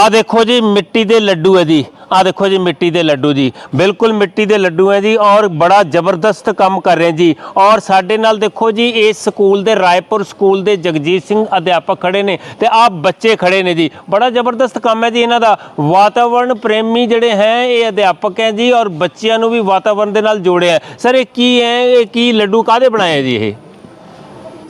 ਆ ਦੇਖੋ ਜੀ, ਮਿੱਟੀ ਦੇ ਲੱਡੂ ਹੈ ਜੀ। ਆ ਦੇਖੋ ਜੀ, ਮਿੱਟੀ ਦੇ ਲੱਡੂ ਜੀ। ਬਿਲਕੁਲ ਮਿੱਟੀ ਦੇ ਲੱਡੂ ਹੈ ਜੀ ਔਰ ਬੜਾ ਜ਼ਬਰਦਸਤ ਕੰਮ ਕਰ ਰਹੇ ਜੀ। ਔਰ ਸਾਡੇ ਨਾਲ ਦੇਖੋ ਜੀ, ਇਸ ਸਕੂਲ ਦੇ ਰਾਏਪੁਰ ਸਕੂਲ ਦੇ ਜਗਜੀਤ ਸਿੰਘ ਅਧਿਆਪਕ ਖੜੇ ਨੇ ਤੇ ਆ ਬੱਚੇ ਖੜੇ ਨੇ ਜੀ। ਬੜਾ ਜ਼ਬਰਦਸਤ ਕੰਮ ਹੈ ਜੀ ਇਹਨਾਂ ਦਾ। ਵਾਤਾਵਰਣ ਪ੍ਰੇਮੀ ਜਿਹੜੇ ਹੈ, ਇਹ ਅਧਿਆਪਕ ਹੈ ਜੀ ਔਰ ਬੱਚਿਆਂ ਨੂੰ ਵੀ ਵਾਤਾਵਰਣ ਦੇ ਨਾਲ ਜੋੜਿਆ ਸਰ, ਇਹ ਕੀ ਹੈ, ਇਹ ਕੀ ਲੱਡੂ ਕਾਦੇ ਬਣਾਏ ਹੈ ਜੀ ਇਹ?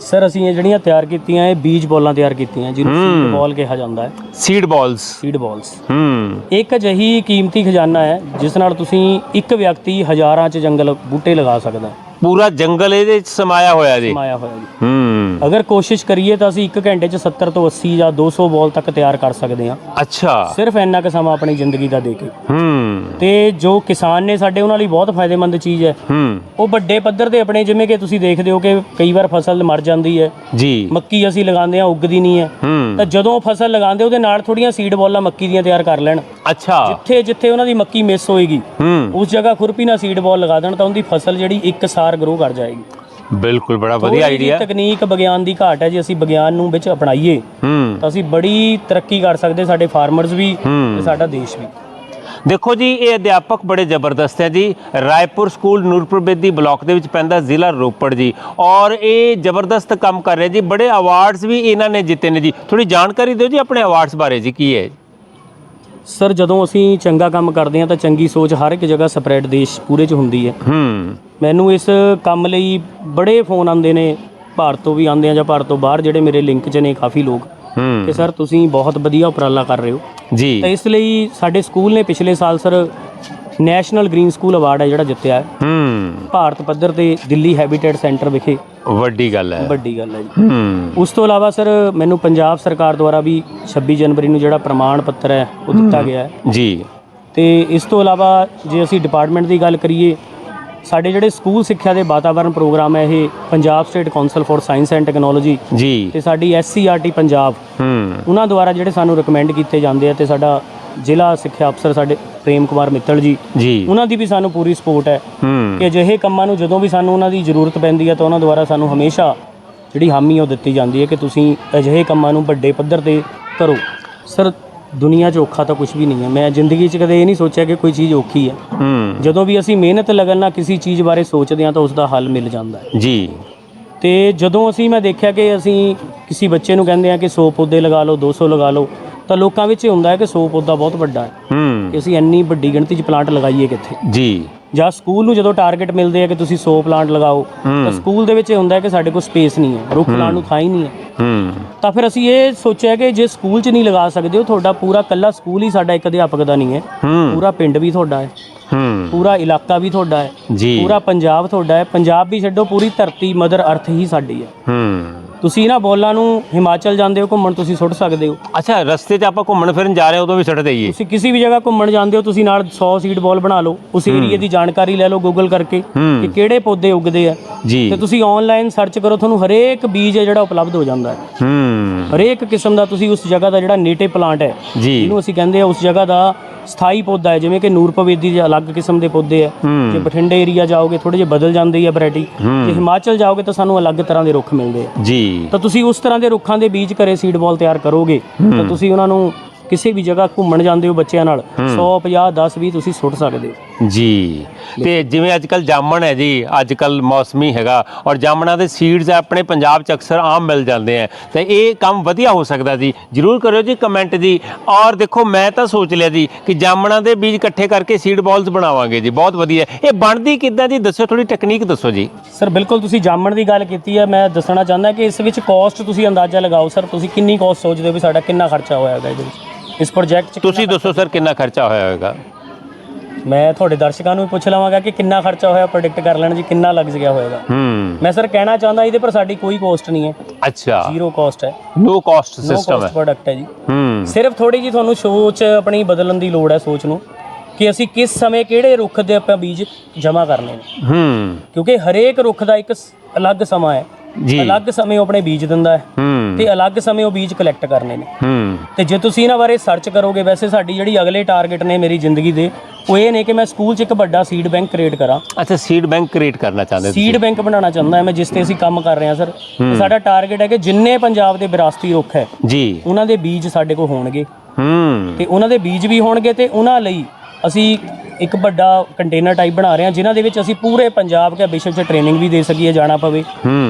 ਸਰ ਅਸੀਂ ਇਹ ਜਿਹੜੀਆਂ ਤਿਆਰ ਕੀਤੀਆਂ ਇਹ ਬੀਜ ਬੋਲਾਂ ਤਿਆਰ ਕੀਤੀਆਂ ਜਿਹਨੂੰ ਸੀਡ ਬੋਲ ਕਿਹਾ ਜਾਂਦਾ ਹੈ। ਸੀਡ ਬਾਲਸ ਸੀਡ ਬੋਲਸ ਹੂੰ। ਇੱਕ ਅਜਿਹੀ ਕੀਮਤੀ ਖਜ਼ਾਨਾ ਹੈ ਜਿਸ ਨਾਲ ਤੁਸੀਂ ਇੱਕ ਵਿਅਕਤੀ ਹਜ਼ਾਰਾਂ ਚ ਜੰਗਲ ਬੂਟੇ ਲਗਾ ਸਕਦਾ ਪੂਰਾ ਜੰਗਲ ਇਹਦੇ ਵਿੱਚ ਸਮਾਇਆ ਹੋਇਆ ਜੀ। ਮਾਇਆ ਹੋਇਆ ਜੀ। ਹੂੰ। ਅਗਰ ਕੋਸ਼ਿਸ਼ ਕਰੀਏ ਤਾਂ ਅਸੀਂ 1 ਘੰਟੇ ਚ 70 ਤੋਂ 80 ਜਾਂ 200 ਬੋਲ ਤੱਕ ਤਿਆਰ ਕਰ ਸਕਦੇ ਹਾਂ। ਅੱਛਾ। ਸਿਰਫ ਇੰਨਾ ਕੁ ਸਮਾਂ ਆਪਣੀ ਜ਼ਿੰਦਗੀ ਦਾ ਦੇ ਕੇ। ਹੂੰ। ਤੇ ਜੋ ਕਿਸਾਨ ਨੇ ਸਾਡੇ ਉਹਨਾਂ ਲਈ ਬਹੁਤ ਫਾਇਦੇਮੰਦ ਚੀਜ਼ ਹੈ। ਉਹ ਵੱਡੇ ਪੱਧਰ ਤੇ ਆਪਣੇ ਜਿਵੇਂ ਕਿ ਤੁਸੀਂ ਦੇਖਦੇ ਹੋ ਕਿ ਕਈ ਵਾਰ ਫਸਲ ਮਰ ਜਾਂਦੀ ਹੈ। ਜੀ। ਮੱਕੀ ਅਸੀਂ ਲਗਾਉਂਦੇ ਹਾਂ ਉੱਗਦੀ ਨਹੀਂ ਹੈ। ਤਾਂ ਜਦੋਂ ਫਸਲ ਲਗਾਉਂਦੇ ਉਹਦੇ ਨਾਲ ਥੋੜੀਆਂ ਸੀਡ ਬੋਲਾਂ ਮੱਕੀ ਦੀਆਂ ਤਿਆਰ ਕਰ ਲੈਣ। ਅੱਛਾ। ਜਿੱਥੇ ਜਿੱਥੇ ਉਹਨਾਂ ਦੀ ਮੱਕੀ ਮਿਸ ਹੋਏਗੀ ਉਸ ਜਗ੍ਹਾ ਖੁਰਪੀ ਨਾਲ ਸੀਡ ਬੋਲ ਲਗਾ ਦੇਣ ਤਾਂ ਉਹਦੀ ਫਸਲ ਜਿਹੜੀ ਇੱਕ ਸਾਰ ਗਰੋ ਕਰ ਜਾਏਗੀ। ਬਿਲਕੁਲ ਬੜਾ ਵਧੀਆ ਆਈਡੀਆ ਤਕਨੀਕ ਵਿਗਿਆਨ ਦੀ ਘਾਟ ਹੈ ਜੇ ਅਸੀਂ ਵਿਗਿਆਨ ਨੂੰ ਵਿੱਚ ਅਪਣਾਈਏ। ਤਾਂ ਅਸੀਂ ਬੜੀ ਤਰੱਕੀ ਕਰ ਸਕਦੇ ਸਾਡੇ ਫਾਰਮਰਸ ਵੀ। ਤੇ ਸਾਡਾ ਦੇਸ਼ ਵੀ। ਦੇਖੋ ਜੀ ਇਹ ਅਧਿਆਪਕ ਬੜੇ ਜ਼ਬਰਦਸਤ ਹੈ ਜੀ। ਰਾਏਪੁਰ ਸਕੂਲ ਨੂਰਪੁਰ ਬੇਦੀ ਬਲਾਕ ਦੇ ਵਿੱਚ ਪੈਂਦਾ ਜ਼ਿਲ੍ਹਾ ਰੋਪੜ ਜੀ। ਔਰ ਇਹ ਜ਼ਬਰਦਸਤ ਕੰਮ ਕਰ ਰਹੇ ਜੀ। ਬੜੇ ਅਵਾਰਡਸ ਵੀ ਇਹਨਾਂ ਨੇ ਜਿੱਤੇ ਨੇ ਜੀ। ਥੋੜੀ ਜਾਣਕਾਰੀ ਦਿਓ ਜੀ ਆਪਣੇ ਅਵਾਰਡਸ ਬਾਰੇ ਜੀ ਕੀ ਹੈ? ਸਰ ਜਦੋਂ ਅਸੀਂ ਚੰਗਾ ਕੰਮ ਕਰਦੇ ਹਾਂ ਤਾਂ ਚੰਗੀ ਸੋਚ ਹਰ ਇੱਕ ਜਗ੍ਹਾ ਸਪਰੈਡ ਦੇਸ਼ ਪੂਰੇ 'ਚ ਹੁੰਦੀ ਹੈ। ਹੂੰ। ਮੈਨੂੰ ਇਸ ਕੰਮ ਲਈ ਬੜੇ ਫੋਨ ਆਉਂਦੇ ਨੇ। ਭਾਰਤ ਤੋਂ ਵੀ ਆਉਂਦੇ ਆ ਜਾਂ ਭਾਰਤ ਤੋਂ ਬਾਹਰ ਜਿਹੜੇ ਮੇਰੇ ਲਿੰਕ 'ਚ ਨੇ ਕਾਫੀ ਲੋਕ। ਕਿ ਸਰ ਤੁਸੀਂ ਬਹੁਤ ਵਧੀਆ ਉਪਰਾਲਾ ਕਰ ਰਹੇ ਹੋ। ਤਾਂ ਜੀ ਇਸ ਲਈ ਸਾਡੇ ਸਕੂਲ ਨੇ ਪਿਛਲੇ ਸਾਲ sir national green school award ਹੈ ਜਿਹੜਾ ਜਿੱਤਿਆ ਹੈ। ਹੂੰ। ਭਾਰਤ ਪੱਧਰ ਤੇ ਦਿੱਲੀ ਹੈਬਿਟੇਟ ਸੈਂਟਰ ਵਿਖੇ। ਵੱਡੀ ਗੱਲ ਹੈ। ਵੱਡੀ ਗੱਲ ਹੈ ਜੀ। ਹੂੰ। ਉਸ ਤੋਂ ਇਲਾਵਾ ਸਰ ਮੈਨੂੰ ਪੰਜਾਬ ਸਰਕਾਰ ਦੁਆਰਾ ਵੀ 26 ਜਨਵਰੀ ਨੂੰ ਜਿਹੜਾ ਪ੍ਰਮਾਣ ਪੱਤਰ ਹੈ ਉਹ ਦਿੱਤਾ ਗਿਆ ਹੈ। ਜੀ। ਤੇ ਇਸ ਤੋਂ ਇਲਾਵਾ ਜੇ ਅਸੀਂ ਡਿਪਾਰਟਮੈਂਟ ਦੀ ਗੱਲ ਕਰੀਏ ਸਾਡੇ ਜਿਹੜੇ ਸਕੂਲ ਸਿੱਖਿਆ ਦੇ ਵਾਤਾਵਰਣ ਪ੍ਰੋਗਰਾਮ ਹੈ ਇਹ Punjab state council for science and technology ji. ਤੇ ਸਾਡੀ ਐਸਸੀਆਰਟੀ ਪੰਜਾਬ ਹੂੰ। ਉਹਨਾਂ ਦੁਆਰਾ ਜਿਹੜੇ ਸਾਨੂੰ ਰეკਮੈਂਡ ਕੀਤੇ ਜਾਂਦੇ ਆ ਤੇ ਸਾਡਾ ਜ਼ਿਲ੍ਹਾ ਸਿੱਖਿਆ ਅਫਸਰ ਸਾਡੇ ਪ੍ਰੇਮ ਕੁਮਾਰ ਮਿੱਤਲ ਜੀ ਜੀ। ਉਹਨਾਂ ਦੀ ਵੀ ਸਾਨੂੰ ਪੂਰੀ ਸਪੋਰਟ ਹੈ ਹੂੰ। ਕਿ ਅਜਿਹੇ ਕੰਮਾਂ ਨੂੰ ਜਦੋਂ ਵੀ ਸਾਨੂੰ ਉਹਨਾਂ ਦੀ ਜ਼ਰੂਰਤ ਪੈਂਦੀ ਹੈ ਤਾਂ ਉਹਨਾਂ ਦੁਆਰਾ ਸਾਨੂੰ ਹਮੇਸ਼ਾ ਜਿਹੜੀ ਹਾਮੀ ਉਹ ਦਿੱਤੀ ਜਾਂਦੀ ਹੈ ਕਿ ਤੁਸੀਂ ਅਜਿਹੇ ਕੰਮਾਂ ਨੂੰ ਵੱਡੇ ਪੱਧਰ ਤੇ ਕਰੋ। ਸਰ ਦੁਨੀਆ 'ਚ ਔਖਾ ਤਾਂ ਕੁਝ ਵੀ ਨਹੀਂ ਹੈ। ਮੈਂ ਜ਼ਿੰਦਗੀ 'ਚ ਕਦੇ ਇਹ ਨਹੀਂ ਸੋਚਿਆ ਕਿ ਕੋਈ ਚੀਜ਼ ਔਖੀ ਹੈ। ਹੂੰ। ਜਦੋਂ ਵੀ ਅਸੀਂ ਮਿਹਨਤ ਲਗਨ ਨਾਲ ਕਿਸੇ ਚੀਜ਼ ਬਾਰੇ ਸੋਚਦੇ ਹਾਂ ਤਾਂ ਉਸ ਦਾ ਹੱਲ ਮਿਲ ਜਾਂਦਾ ਹੈ। ਜੀ। ਤੇ ਜਦੋਂ ਅਸੀਂ ਮੈਂ ਦੇਖਿਆ ਕਿ ਅਸੀਂ ਕਿਸੇ ਬੱਚੇ ਨੂੰ ਕਹਿੰਦੇ ਆ ਕਿ 100 ਪੌਦੇ ਲਗਾ ਲਓ 200 ਲਗਾ ਲਓ ਤਾਂ ਲੋਕਾਂ ਵਿੱਚ ਇਹ ਹੁੰਦਾ ਹੈ ਕਿ 100 ਪੌਦਾ ਬਹੁਤ ਵੱਡਾ ਹੈ ਹੂੰ। ਕਿ ਅਸੀਂ ਇੰਨੀ ਵੱਡੀ ਗਿਣਤੀ 'ਚ ਪਲਾਂਟ ਲਗਾਈਏ ਕਿੱਥੇ? ਜੀ। ਜਾਂ ਸਕੂਲ ਨੂੰ ਜਦੋਂ ਟਾਰਗੇਟ ਮਿਲਦੇ ਆ ਕਿ ਤੁਸੀਂ 100 ਪਲਾਂਟ ਲਗਾਓ ਤਾਂ ਸਕੂਲ ਦੇ ਵਿੱਚ ਇਹ ਹੁੰਦਾ ਹੈ ਕਿ ਸਾਡੇ ਕੋਲ ਸਪੇਸ ਨਹੀਂ ਹੈ। ਰੁੱਖ ਲਾਉਣ ਨੂੰ ਥਾਂ ਹੀ ਨਹੀਂ ਹੈ। ਹੂੰ। ਤਾਂ ਫਿਰ ਅਸੀਂ ਇਹ ਸੋਚਿਆ ਕਿ ਜੇ ਸਕੂਲ 'ਚ ਨਹੀਂ ਲਗਾ ਸਕਦੇ ਹੋ ਤੁਹਾਡਾ ਪੂਰਾ ਕੱਲਾ ਸਕੂਲ ਹੀ ਸਾਡਾ ਇੱਕ ਅਧਿਆਪਕ ਦਾ ਨਹੀਂ ਹੈ। ਪੂਰਾ ਪਿੰਡ ਵੀ ਤੁਹਾਡਾ ਹੈ। ਪੂਰਾ ਇਲਾਕਾ ਵੀ ਤੁਹਾਡਾ ਹੈ। ਪੂਰਾ ਪੰਜਾਬ ਤੁਹਾਡਾ ਹੈ। ਪੰਜਾਬ ਵੀ ਛੱਡੋ ਪੂਰੀ ਧਰਤੀ ਮਦਰ ਅਰਥ ਹੀ ਸਾਡੀ ਹੈ। ਹੂੰ। ਤੁਸੀਂ ਨਾ ਬੋਲਾਂ ਨੂੰ ਹਿਮਾਚਲ ਜਾਂਦੇ ਹੋ ਘੁੰਮਣ ਤੁਸੀਂ ਸੁੱਟ ਸਕਦੇ ਹੋ। ਅੱਛਾ ਰਸਤੇ 'ਚ ਆਪਾਂ ਘੁੰਮਣ ਫਿਰਨ ਜਾ ਰਹੇ ਹਾਂ ਉਦੋਂ ਵੀ ਸੁੱਟ ਦੇਈਏ। ਤੁਸੀਂ ਕਿਸੇ ਵੀ ਜਗ੍ਹਾ ਘੁੰਮਣ ਜਾਂਦੇ ਹੋ ਤੁਸੀਂ ਨਾਲ 100 ਸੀਡ ਬਾਲ ਬਣਾ ਲਓ। ਉਸ ਏਰੀਏ ਦੀ ਜਾਣਕਾਰੀ ਲੈ ਲਓ ਗੂਗਲ ਕਰਕੇ ਕਿ ਕਿਹੜੇ ਪੌਦੇ ਉੱਗਦੇ ਆ। ਤੇ ਤੁਸੀਂ ਆਨਲਾਈਨ ਸਰਚ ਕਰੋ ਤੁਹਾਨੂੰ ਹਰੇਕ ਬੀਜ ਹੈ ਜਿਹੜਾ ਉਪਲਬਧ ਹੋ ਜਾਂਦਾ ਹੈ। ਹਰੇਕ ਕਿਸਮ ਦਾ ਤੁਸੀਂ ਉਸ ਜਗ੍ਹਾ ਦਾ ਜਿਹੜਾ ਨੇਟਿਵ ਪਲਾਂਟ ਹੈ ਜੀ। ਜਿਹਨੂੰ ਅਸੀਂ ਕਹਿੰਦੇ ਆ ਉਸ ਜਗ੍ਹਾ ਦਾ ਸਥਾਈ ਪੌਦਾ ਹੈ ਜਿਵੇਂ ਕਿ ਨੂਰਪਵੇਦੀ ਦੇ ਅਲੱਗ ਕਿਸਮ ਦੇ ਪੌਦੇ ਆ ਜੇ ਬਠਿੰਡੇ ਏਰੀਆ ਜਾਓਗੇ ਥੋੜੇ ਜਿਹਾ ਬਦਲ ਜਾਂਦੀ ਹੈ ਵੈਰਾਈਟੀ। ਜੇ ਹਿਮਾਚਲ ਜਾਓਗੇ ਤਾਂ ਸਾਨੂੰ ਅਲੱਗ ਤਰ੍ਹਾਂ ਦੇ ਰੁੱਖ ਮਿਲਦੇ ਆ। ਜੀ। ਤਾਂ ਤੁਸੀਂ ਉਸ ਤਰ੍ਹਾਂ ਦੇ ਰੁੱਖਾਂ ਦੇ ਬੀਜ ਘਰੇ ਸੀਡ ਬਾਲ ਤਿਆਰ ਕਰੋਗੇ ਤਾਂ ਤੁਸੀਂ ਉਹਨਾਂ ਨੂੰ ਕਿਸੇ ਵੀ ਜਗ੍ਹਾ ਘੁੰਮਣ ਜਾਂਦੇ ਹੋ ਬੱਚਿਆਂ ਨਾਲ। 100 50 10 20 ਤੁਸੀਂ ਸੁੱਟ ਸਕਦੇ ਹੋ। ਜੀ। ਤੇ ਜਿਵੇਂ ਅੱਜ ਕੱਲ ਜਾਮਣ ਹੈ ਜੀ ਅੱਜ ਕੱਲ ਮੌਸਮੀ ਹੈਗਾ। ਔਰ ਜਾਮਣਾਂ ਦੇ ਸੀਡਸ ਆਪਣੇ ਪੰਜਾਬ 'ਚ ਅਕਸਰ ਆਮ ਮਿਲ ਜਾਂਦੇ ਆ। ਤੇ ਇਹ ਕੰਮ ਵਧੀਆ ਹੋ ਸਕਦਾ ਜੀ। ਜਰੂਰ ਕਰਿਓ ਜੀ ਕਮੈਂਟ ਜੀ। ਔਰ ਦੇਖੋ ਮੈਂ ਤਾਂ ਸੋਚ ਲਿਆ ਜੀ ਕਿ ਜਾਮਣਾਂ ਦੇ ਬੀਜ ਇਕੱਠੇ ਕਰਕੇ ਸੀਡ ਬਾਲਸ ਬਣਾਵਾਂਗੇ ਜੀ। ਬਹੁਤ ਵਧੀਆ। ਇਹ ਬਣਦੀ ਕਿੱਦਾਂ ਜੀ? ਦੱਸੋ ਥੋੜੀ ਟੈਕਨੀਕ ਦੱਸੋ ਜੀ। ਸਰ ਬਿਲਕੁਲ ਤੁਸੀਂ ਜਾਮਣ ਦੀ ਗੱਲ ਕੀਤੀ ਹੈ ਮੈਂ ਦੱਸਣਾ ਚਾਹੁੰਦਾ ਕਿ ਇਸ ਵਿੱਚ ਕਾਸਟ ਤੁਸੀਂ ਅੰਦਾਜ਼ਾ ਲਗਾਓ। ਸਰ ਤੁਸੀਂ ਕਿੰਨੀ ਕਾਸਟ ਸੋਚਦੇ ਹੋ ਵੀ ਸਾਡਾ ਕਿੰਨਾ ਖਰਚਾ ਹੋਇਆ ਹੋਵੇਗਾ ਇਹਦੇ ਵਿੱਚ? ਇਸ ਪ੍ਰੋਜੈਕਟ 'ਚ ਤੁਸੀਂ ਦੱਸੋ ਸਰ ਕਿੰਨਾ ਖਰਚਾ ਹੋਇਆ ਹੋਵੇਗਾ ਮੈਂ ਤੁਹਾਡੇ ਦਰਸ਼ਕਾਂ ਨੂੰ ਵੀ ਪੁੱਛ ਲਵਾਂਗਾ ਕਿ ਕਿੰਨਾ ਖਰਚਾ ਹੋਇਆ ਪ੍ਰੈਡਿਕਟ ਕਰ ਲੈਣ ਜੀ ਕਿੰਨਾ ਲੱਗ ਗਿਆ ਹੋਵੇਗਾ ਹੂੰ। ਮੈਂ ਸਰ ਕਹਿਣਾ ਚਾਹੁੰਦਾ ਇਹਦੇ ਪਰ ਸਾਡੀ ਕੋਈ ਕਾਸਟ ਨਹੀਂ ਹੈ। ਅੱਛਾ। ਜ਼ੀਰੋ ਕਾਸਟ ਹੈ। ਨੋ ਕਾਸਟ ਸਿਸਟਮ ਹੈ। ਕਾਸਟ ਪ੍ਰੋਡਕਟ ਹੈ ਜੀ। ਹੂੰ। ਸਿਰਫ ਥੋੜੀ ਜੀ ਤੁਹਾਨੂੰ ਸੋਚ ਆਪਣੀ ਬਦਲਣ ਦੀ ਲੋੜ ਹੈ ਸੋਚ ਨੂੰ ਕਿ ਅਸੀਂ ਕਿਸ ਸਮੇਂ ਕਿਹੜੇ ਰੁੱਖ ਦੇ ਆਪਾਂ ਬੀਜ ਜਮ੍ਹਾਂ ਕਰਨੇ ਨੇ। ਹੂੰ। ਕਿਉਂਕਿ ਹਰੇਕ ਰੁੱਖ ਦਾ ਇੱਕ ਅਲੱਗ ਸਮਾਂ ਹੈ। ਜੀ। ਅਲੱਗ ਸਮੇਂ ਉਹ ਆਪਣੇ ਬੀਜ ਦਿੰਦਾ ਹੈ ਤੇ ਅਲੱਗ ਸਮੇਂ ਉਹ ਬੀਜ ਕਲੈਕਟ ਕਰਨੇ ਨੇ। ਹੂੰ। ਤੇ ਜੇ ਤੁਸੀਂ ਇਹਨਾਂ ਬਾਰੇ ਸਰਚ ਕਰੋਗੇ ਵੈਸੇ ਸਾਡੀ ਜਿਹੜੀ ਅਗਲੇ ਟਾਰਗੇਟ ਨੇ ਮੇਰੀ ਜ਼ਿੰਦਗੀ ਦੇ ਉਹ ਇਹ ਨੇ ਕਿ ਮੈਂ ਸਕੂਲ 'ਚ ਇੱਕ ਵੱਡਾ ਸੀਡ ਬੈਂਕ ਕ੍ਰੀਏਟ ਕਰਾਂ। ਅੱਛਾ ਸੀਡ ਬੈਂਕ ਕ੍ਰੀਏਟ ਕਰਨਾ ਚਾਹੁੰਦੇ ਸੀਡ ਬੈਂਕ ਬਣਾਉਣਾ ਚਾਹੁੰਦਾ ਹਾਂ ਮੈਂ ਜਿਸ ਤੇ ਅਸੀਂ ਕੰਮ ਕਰ ਰਹੇ ਹਾਂ ਸਰ ਸਾਡਾ ਟਾਰਗੇਟ ਹੈ ਕਿ ਜਿੰਨੇ ਪੰਜਾਬ ਦੇ ਵਿਰਾਸਤੀ ਰੁੱਖ ਹੈ ਜੀ। ਉਹਨਾਂ ਦੇ ਬੀਜ ਸਾਡੇ ਕੋਲ ਹੋਣਗੇ। ਹੂੰ। ਤੇ ਉਹਨਾਂ ਦੇ ਬੀਜ ਵੀ ਹੋਣਗੇ ਤੇ ਉਹਨਾਂ ਲਈ ਅਸੀਂ ਇੱਕ ਵੱਡਾ ਕੰਟੇਨਰ ਟਾਈਪ ਬਣਾ ਰਹੇ ਹਾਂ ਜਿਨ੍ਹਾਂ ਦੇ ਵਿੱਚ ਅਸੀਂ ਪੂਰੇ ਪੰਜਾਬ ਕੇ ਵਿਸ਼ਵ 'ਚ ਟ੍ਰੇਨਿੰਗ ਵੀ ਦੇ ਸਕੀਏ ਜਾਣਾ ਪਵੇ।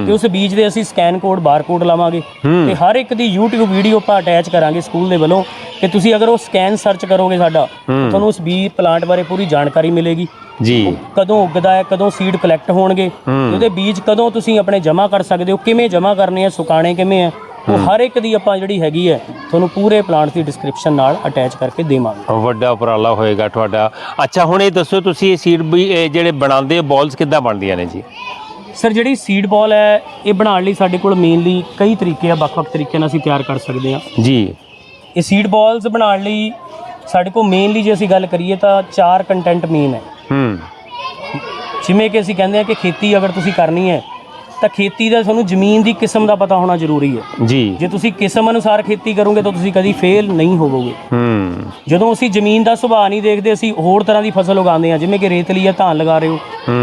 ਤੇ ਉਸ ਬੀਜ ਦੇ ਅਸੀਂ ਸਕੈਨ ਕੋਡ ਬਾਰਕੋਡ ਲਾਵਾਂਗੇ। ਤੇ ਹਰ ਇੱਕ ਦੀ YouTube ਵੀਡੀਓ ਆਪਾਂ ਅਟੈਚ ਕਰਾਂਗੇ ਸਕੂਲ ਦੇ ਵੱਲੋਂ। ਕਿ ਤੁਸੀਂ ਅਗਰ ਉਹ ਸਕੈਨ ਸਰਚ ਕਰੋਗੇ ਸਾਡਾ। ਤੁਹਾਨੂੰ ਉਸ ਬੀ ਪਲਾਂਟ ਬਾਰੇ ਪੂਰੀ ਜਾਣਕਾਰੀ ਮਿਲੇਗੀ। ਜੀ। ਕਦੋਂ ਉੱਗਦਾ ਹੈ ਕਦੋਂ ਸੀਡ ਕਲੈਕਟ ਹੋਣਗੇ ਉਹਦੇ ਬੀਜ ਕਦੋਂ ਤੁਸੀਂ ਆਪਣੇ ਜਮ੍ਹਾਂ ਕਰ ਸਕਦੇ ਹੋ ਕਿਵੇਂ ਜਮ੍ਹਾਂ ਕਰਨੇ ਆ ਸੁਕਾਣੇ ਕਿਵੇਂ ਆ ਉਹ ਹਰ ਇੱਕ ਦੀ ਆਪਾਂ ਜਿਹੜੀ ਹੈਗੀ ਹੈ ਤੁਹਾਨੂੰ ਪੂਰੇ ਪਲਾਂਟ ਦੀ ਡਿਸਕ੍ਰਿਪਸ਼ਨ ਨਾਲ ਅਟੈਚ ਕਰਕੇ ਦੇਵਾਂਗੇ। ਵੱਡਾ ਉਪਰਾਲਾ ਹੋਏਗਾ ਤੁਹਾਡਾ। ਅੱਛਾ ਹੁਣ ਇਹ ਦੱਸੋ ਤੁਸੀਂ ਇਹ ਸੀਡ ਵੀ ਇਹ ਜਿਹੜੇ ਬਣਾਉਂਦੇ ਬਾਲਸ ਕਿੱਦਾਂ ਬਣਦੀਆਂ ਨੇ ਜੀ? ਸਰ ਜਿਹੜੀ ਸੀਡ ਬਾਲ ਹੈ ਇਹ ਬਣਾਉਣ ਲਈ ਸਾਡੇ ਕੋਲ ਮੇਨਲੀ ਕਈ ਤਰੀਕੇ ਆ ਵੱਖ-ਵੱਖ ਤਰੀਕਿਆਂ ਨਾਲ ਅਸੀਂ ਤਿਆਰ ਕਰ ਸਕਦੇ ਹਾਂ। ਜੀ। ਇਹ ਸੀਡ ਬਾਲਸ ਬਣਾਉਣ ਲਈ ਸਾਡੇ ਕੋਲ ਮੇਨਲੀ ਜੇ ਅਸੀਂ ਗੱਲ ਕਰੀਏ ਤਾਂ ਚਾਰ ਕੰਟੈਂਟ ਮੇਨ ਹੈ। ਹੂੰ। ਜਿਵੇਂ ਕਿ ਅਸੀਂ ਕਹਿੰਦੇ ਹਾਂ ਕਿ ਖੇਤੀ ਅਗਰ ਤੁਸੀਂ ਕਰਨੀ ਹੈ ਤਾਂ ਖੇਤੀ ਦਾ ਤੁਹਾਨੂੰ ਜ਼ਮੀਨ ਦੀ ਕਿਸਮ ਦਾ ਪਤਾ ਹੋਣਾ ਜ਼ਰੂਰੀ ਹੈ। ਜੀ। ਜੇ ਤੁਸੀਂ ਕਿਸਮ ਅਨੁਸਾਰ ਖੇਤੀ ਕਰੋਗੇ ਤਾਂ ਤੁਸੀਂ ਕਦੀ ਫੇਲ ਨਹੀਂ ਹੋਵੋਗੇ। ਹੂੰ। ਜਦੋਂ ਅਸੀਂ ਜ਼ਮੀਨ ਦਾ ਸੁਭਾਅ ਨਹੀਂ ਦੇਖਦੇ ਅਸੀਂ ਹੋਰ ਤਰ੍ਹਾਂ ਦੀ ਫਸਲ ਉਗਾਉਂਦੇ ਹਾਂ ਜਿਵੇਂ ਕਿ ਰੇਤਲੀ ਜਾਂ ਧਾਨ ਲਗਾ ਰਹੇ ਹੋ।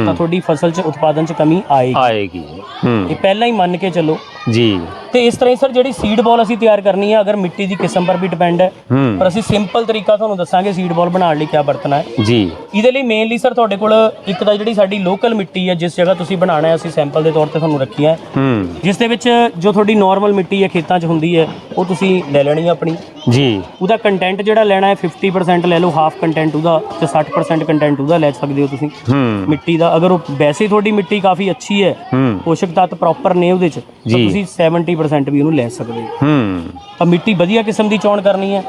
ਤਾਂ ਤੁਹਾਡੀ ਫਸਲ 'ਚ ਉਤਪਾਦਨ 'ਚ ਕਮੀ ਆਏਗੀ। ਆਏਗੀ। ਹੂੰ। ਇਹ ਪਹਿਲਾਂ ਹੀ ਮੰਨ ਕੇ ਚੱਲੋ। ਜੀ। ਤੇ ਇਸ ਤਰ੍ਹਾਂ ਹੀ ਸਰ ਜਿਹੜੀ ਸੀਡ ਬਾਲ ਅਸੀਂ ਤਿਆਰ ਕਰਨੀ ਹੈ ਅਗਰ ਮਿੱਟੀ ਦੀ ਕਿਸਮ ਪਰ ਵੀ ਡਿਪੈਂਡ ਹੈ ਹੂੰ। ਪਰ ਅਸੀਂ ਸਿੰਪਲ ਤਰੀਕਾ ਤੁਹਾਨੂੰ ਦੱਸਾਂਗੇ ਸੀਡ ਬਾਲ ਬਣਾਉਣ ਲਈ ਕਿਆ ਵਰਤਣਾ ਹੈ ਜੀ। ਇਹਦੇ ਲਈ ਮੇਨਲੀ ਸਰ ਤੁਹਾਡੇ ਕੋਲ ਇੱਕ ਤਾਂ ਜਿਹੜੀ ਸਾਡੀ ਲੋਕਲ ਮਿੱਟੀ ਹੈ ਜਿਸ ਜਗ੍ਹਾ ਤੁਸੀਂ ਬਣਾਉਣਾ ਹੈ ਅਸੀਂ ਸੈਂਪਲ ਦੇ ਤੌਰ ਤੇ ਤੁਹਾਨੂੰ ਰੱਖੀ ਹੈ। ਹੂੰ। ਜਿਸ ਦੇ ਵਿੱਚ ਜੋ ਤੁਹਾਡੀ ਨਾਰਮਲ ਮਿੱਟੀ ਹੈ ਖੇਤਾਂ 'ਚ ਹੁੰਦੀ ਹੈ ਉਹ ਤੁਸੀਂ ਲੈ ਲੈਣੀ ਹੈ ਆਪਣੀ। ਜੀ। ਉਹਦਾ ਕੰਟੈਂਟ ਜਿਹੜਾ ਲੈਣਾ ਹੈ 50% ਲੈ ਲਓ ਹਾਫ ਕੰਟੈਂਟ ਉਹਦਾ ਤੇ 60% ਕੰਟੈਂਟ ਉਹਦਾ ਲੈ ਸਕਦੇ ਹੋ ਤੁਸੀਂ। ਹੂੰ। ਮਿੱਟੀ ਦਾ ਅਗਰ ਉਹ ਵੈਸੇ ਤੁਹਾਡੀ ਮਿੱਟੀ ਕਾਫੀ ਅੱਛੀ ਹੈ ਹੂੰ। ਪੋਸ਼ਕ ਤੱਤ ਪ੍ਰੋਪਰ ਨੇ ਉਹਦੇ 'ਚ ਤਾਂ। ਤੁਸੀਂ 70% ਵੀ ਉਹਨੂੰ ਲੈ ਸਕਦੇ। ਹੋ। ਹੂੰ ਤਾਂ ਮਿੱਟੀ ਵਧੀਆ ਕਿਸਮ ਦੀ ਚੋਣ ਕਰਨੀ ਹੈ।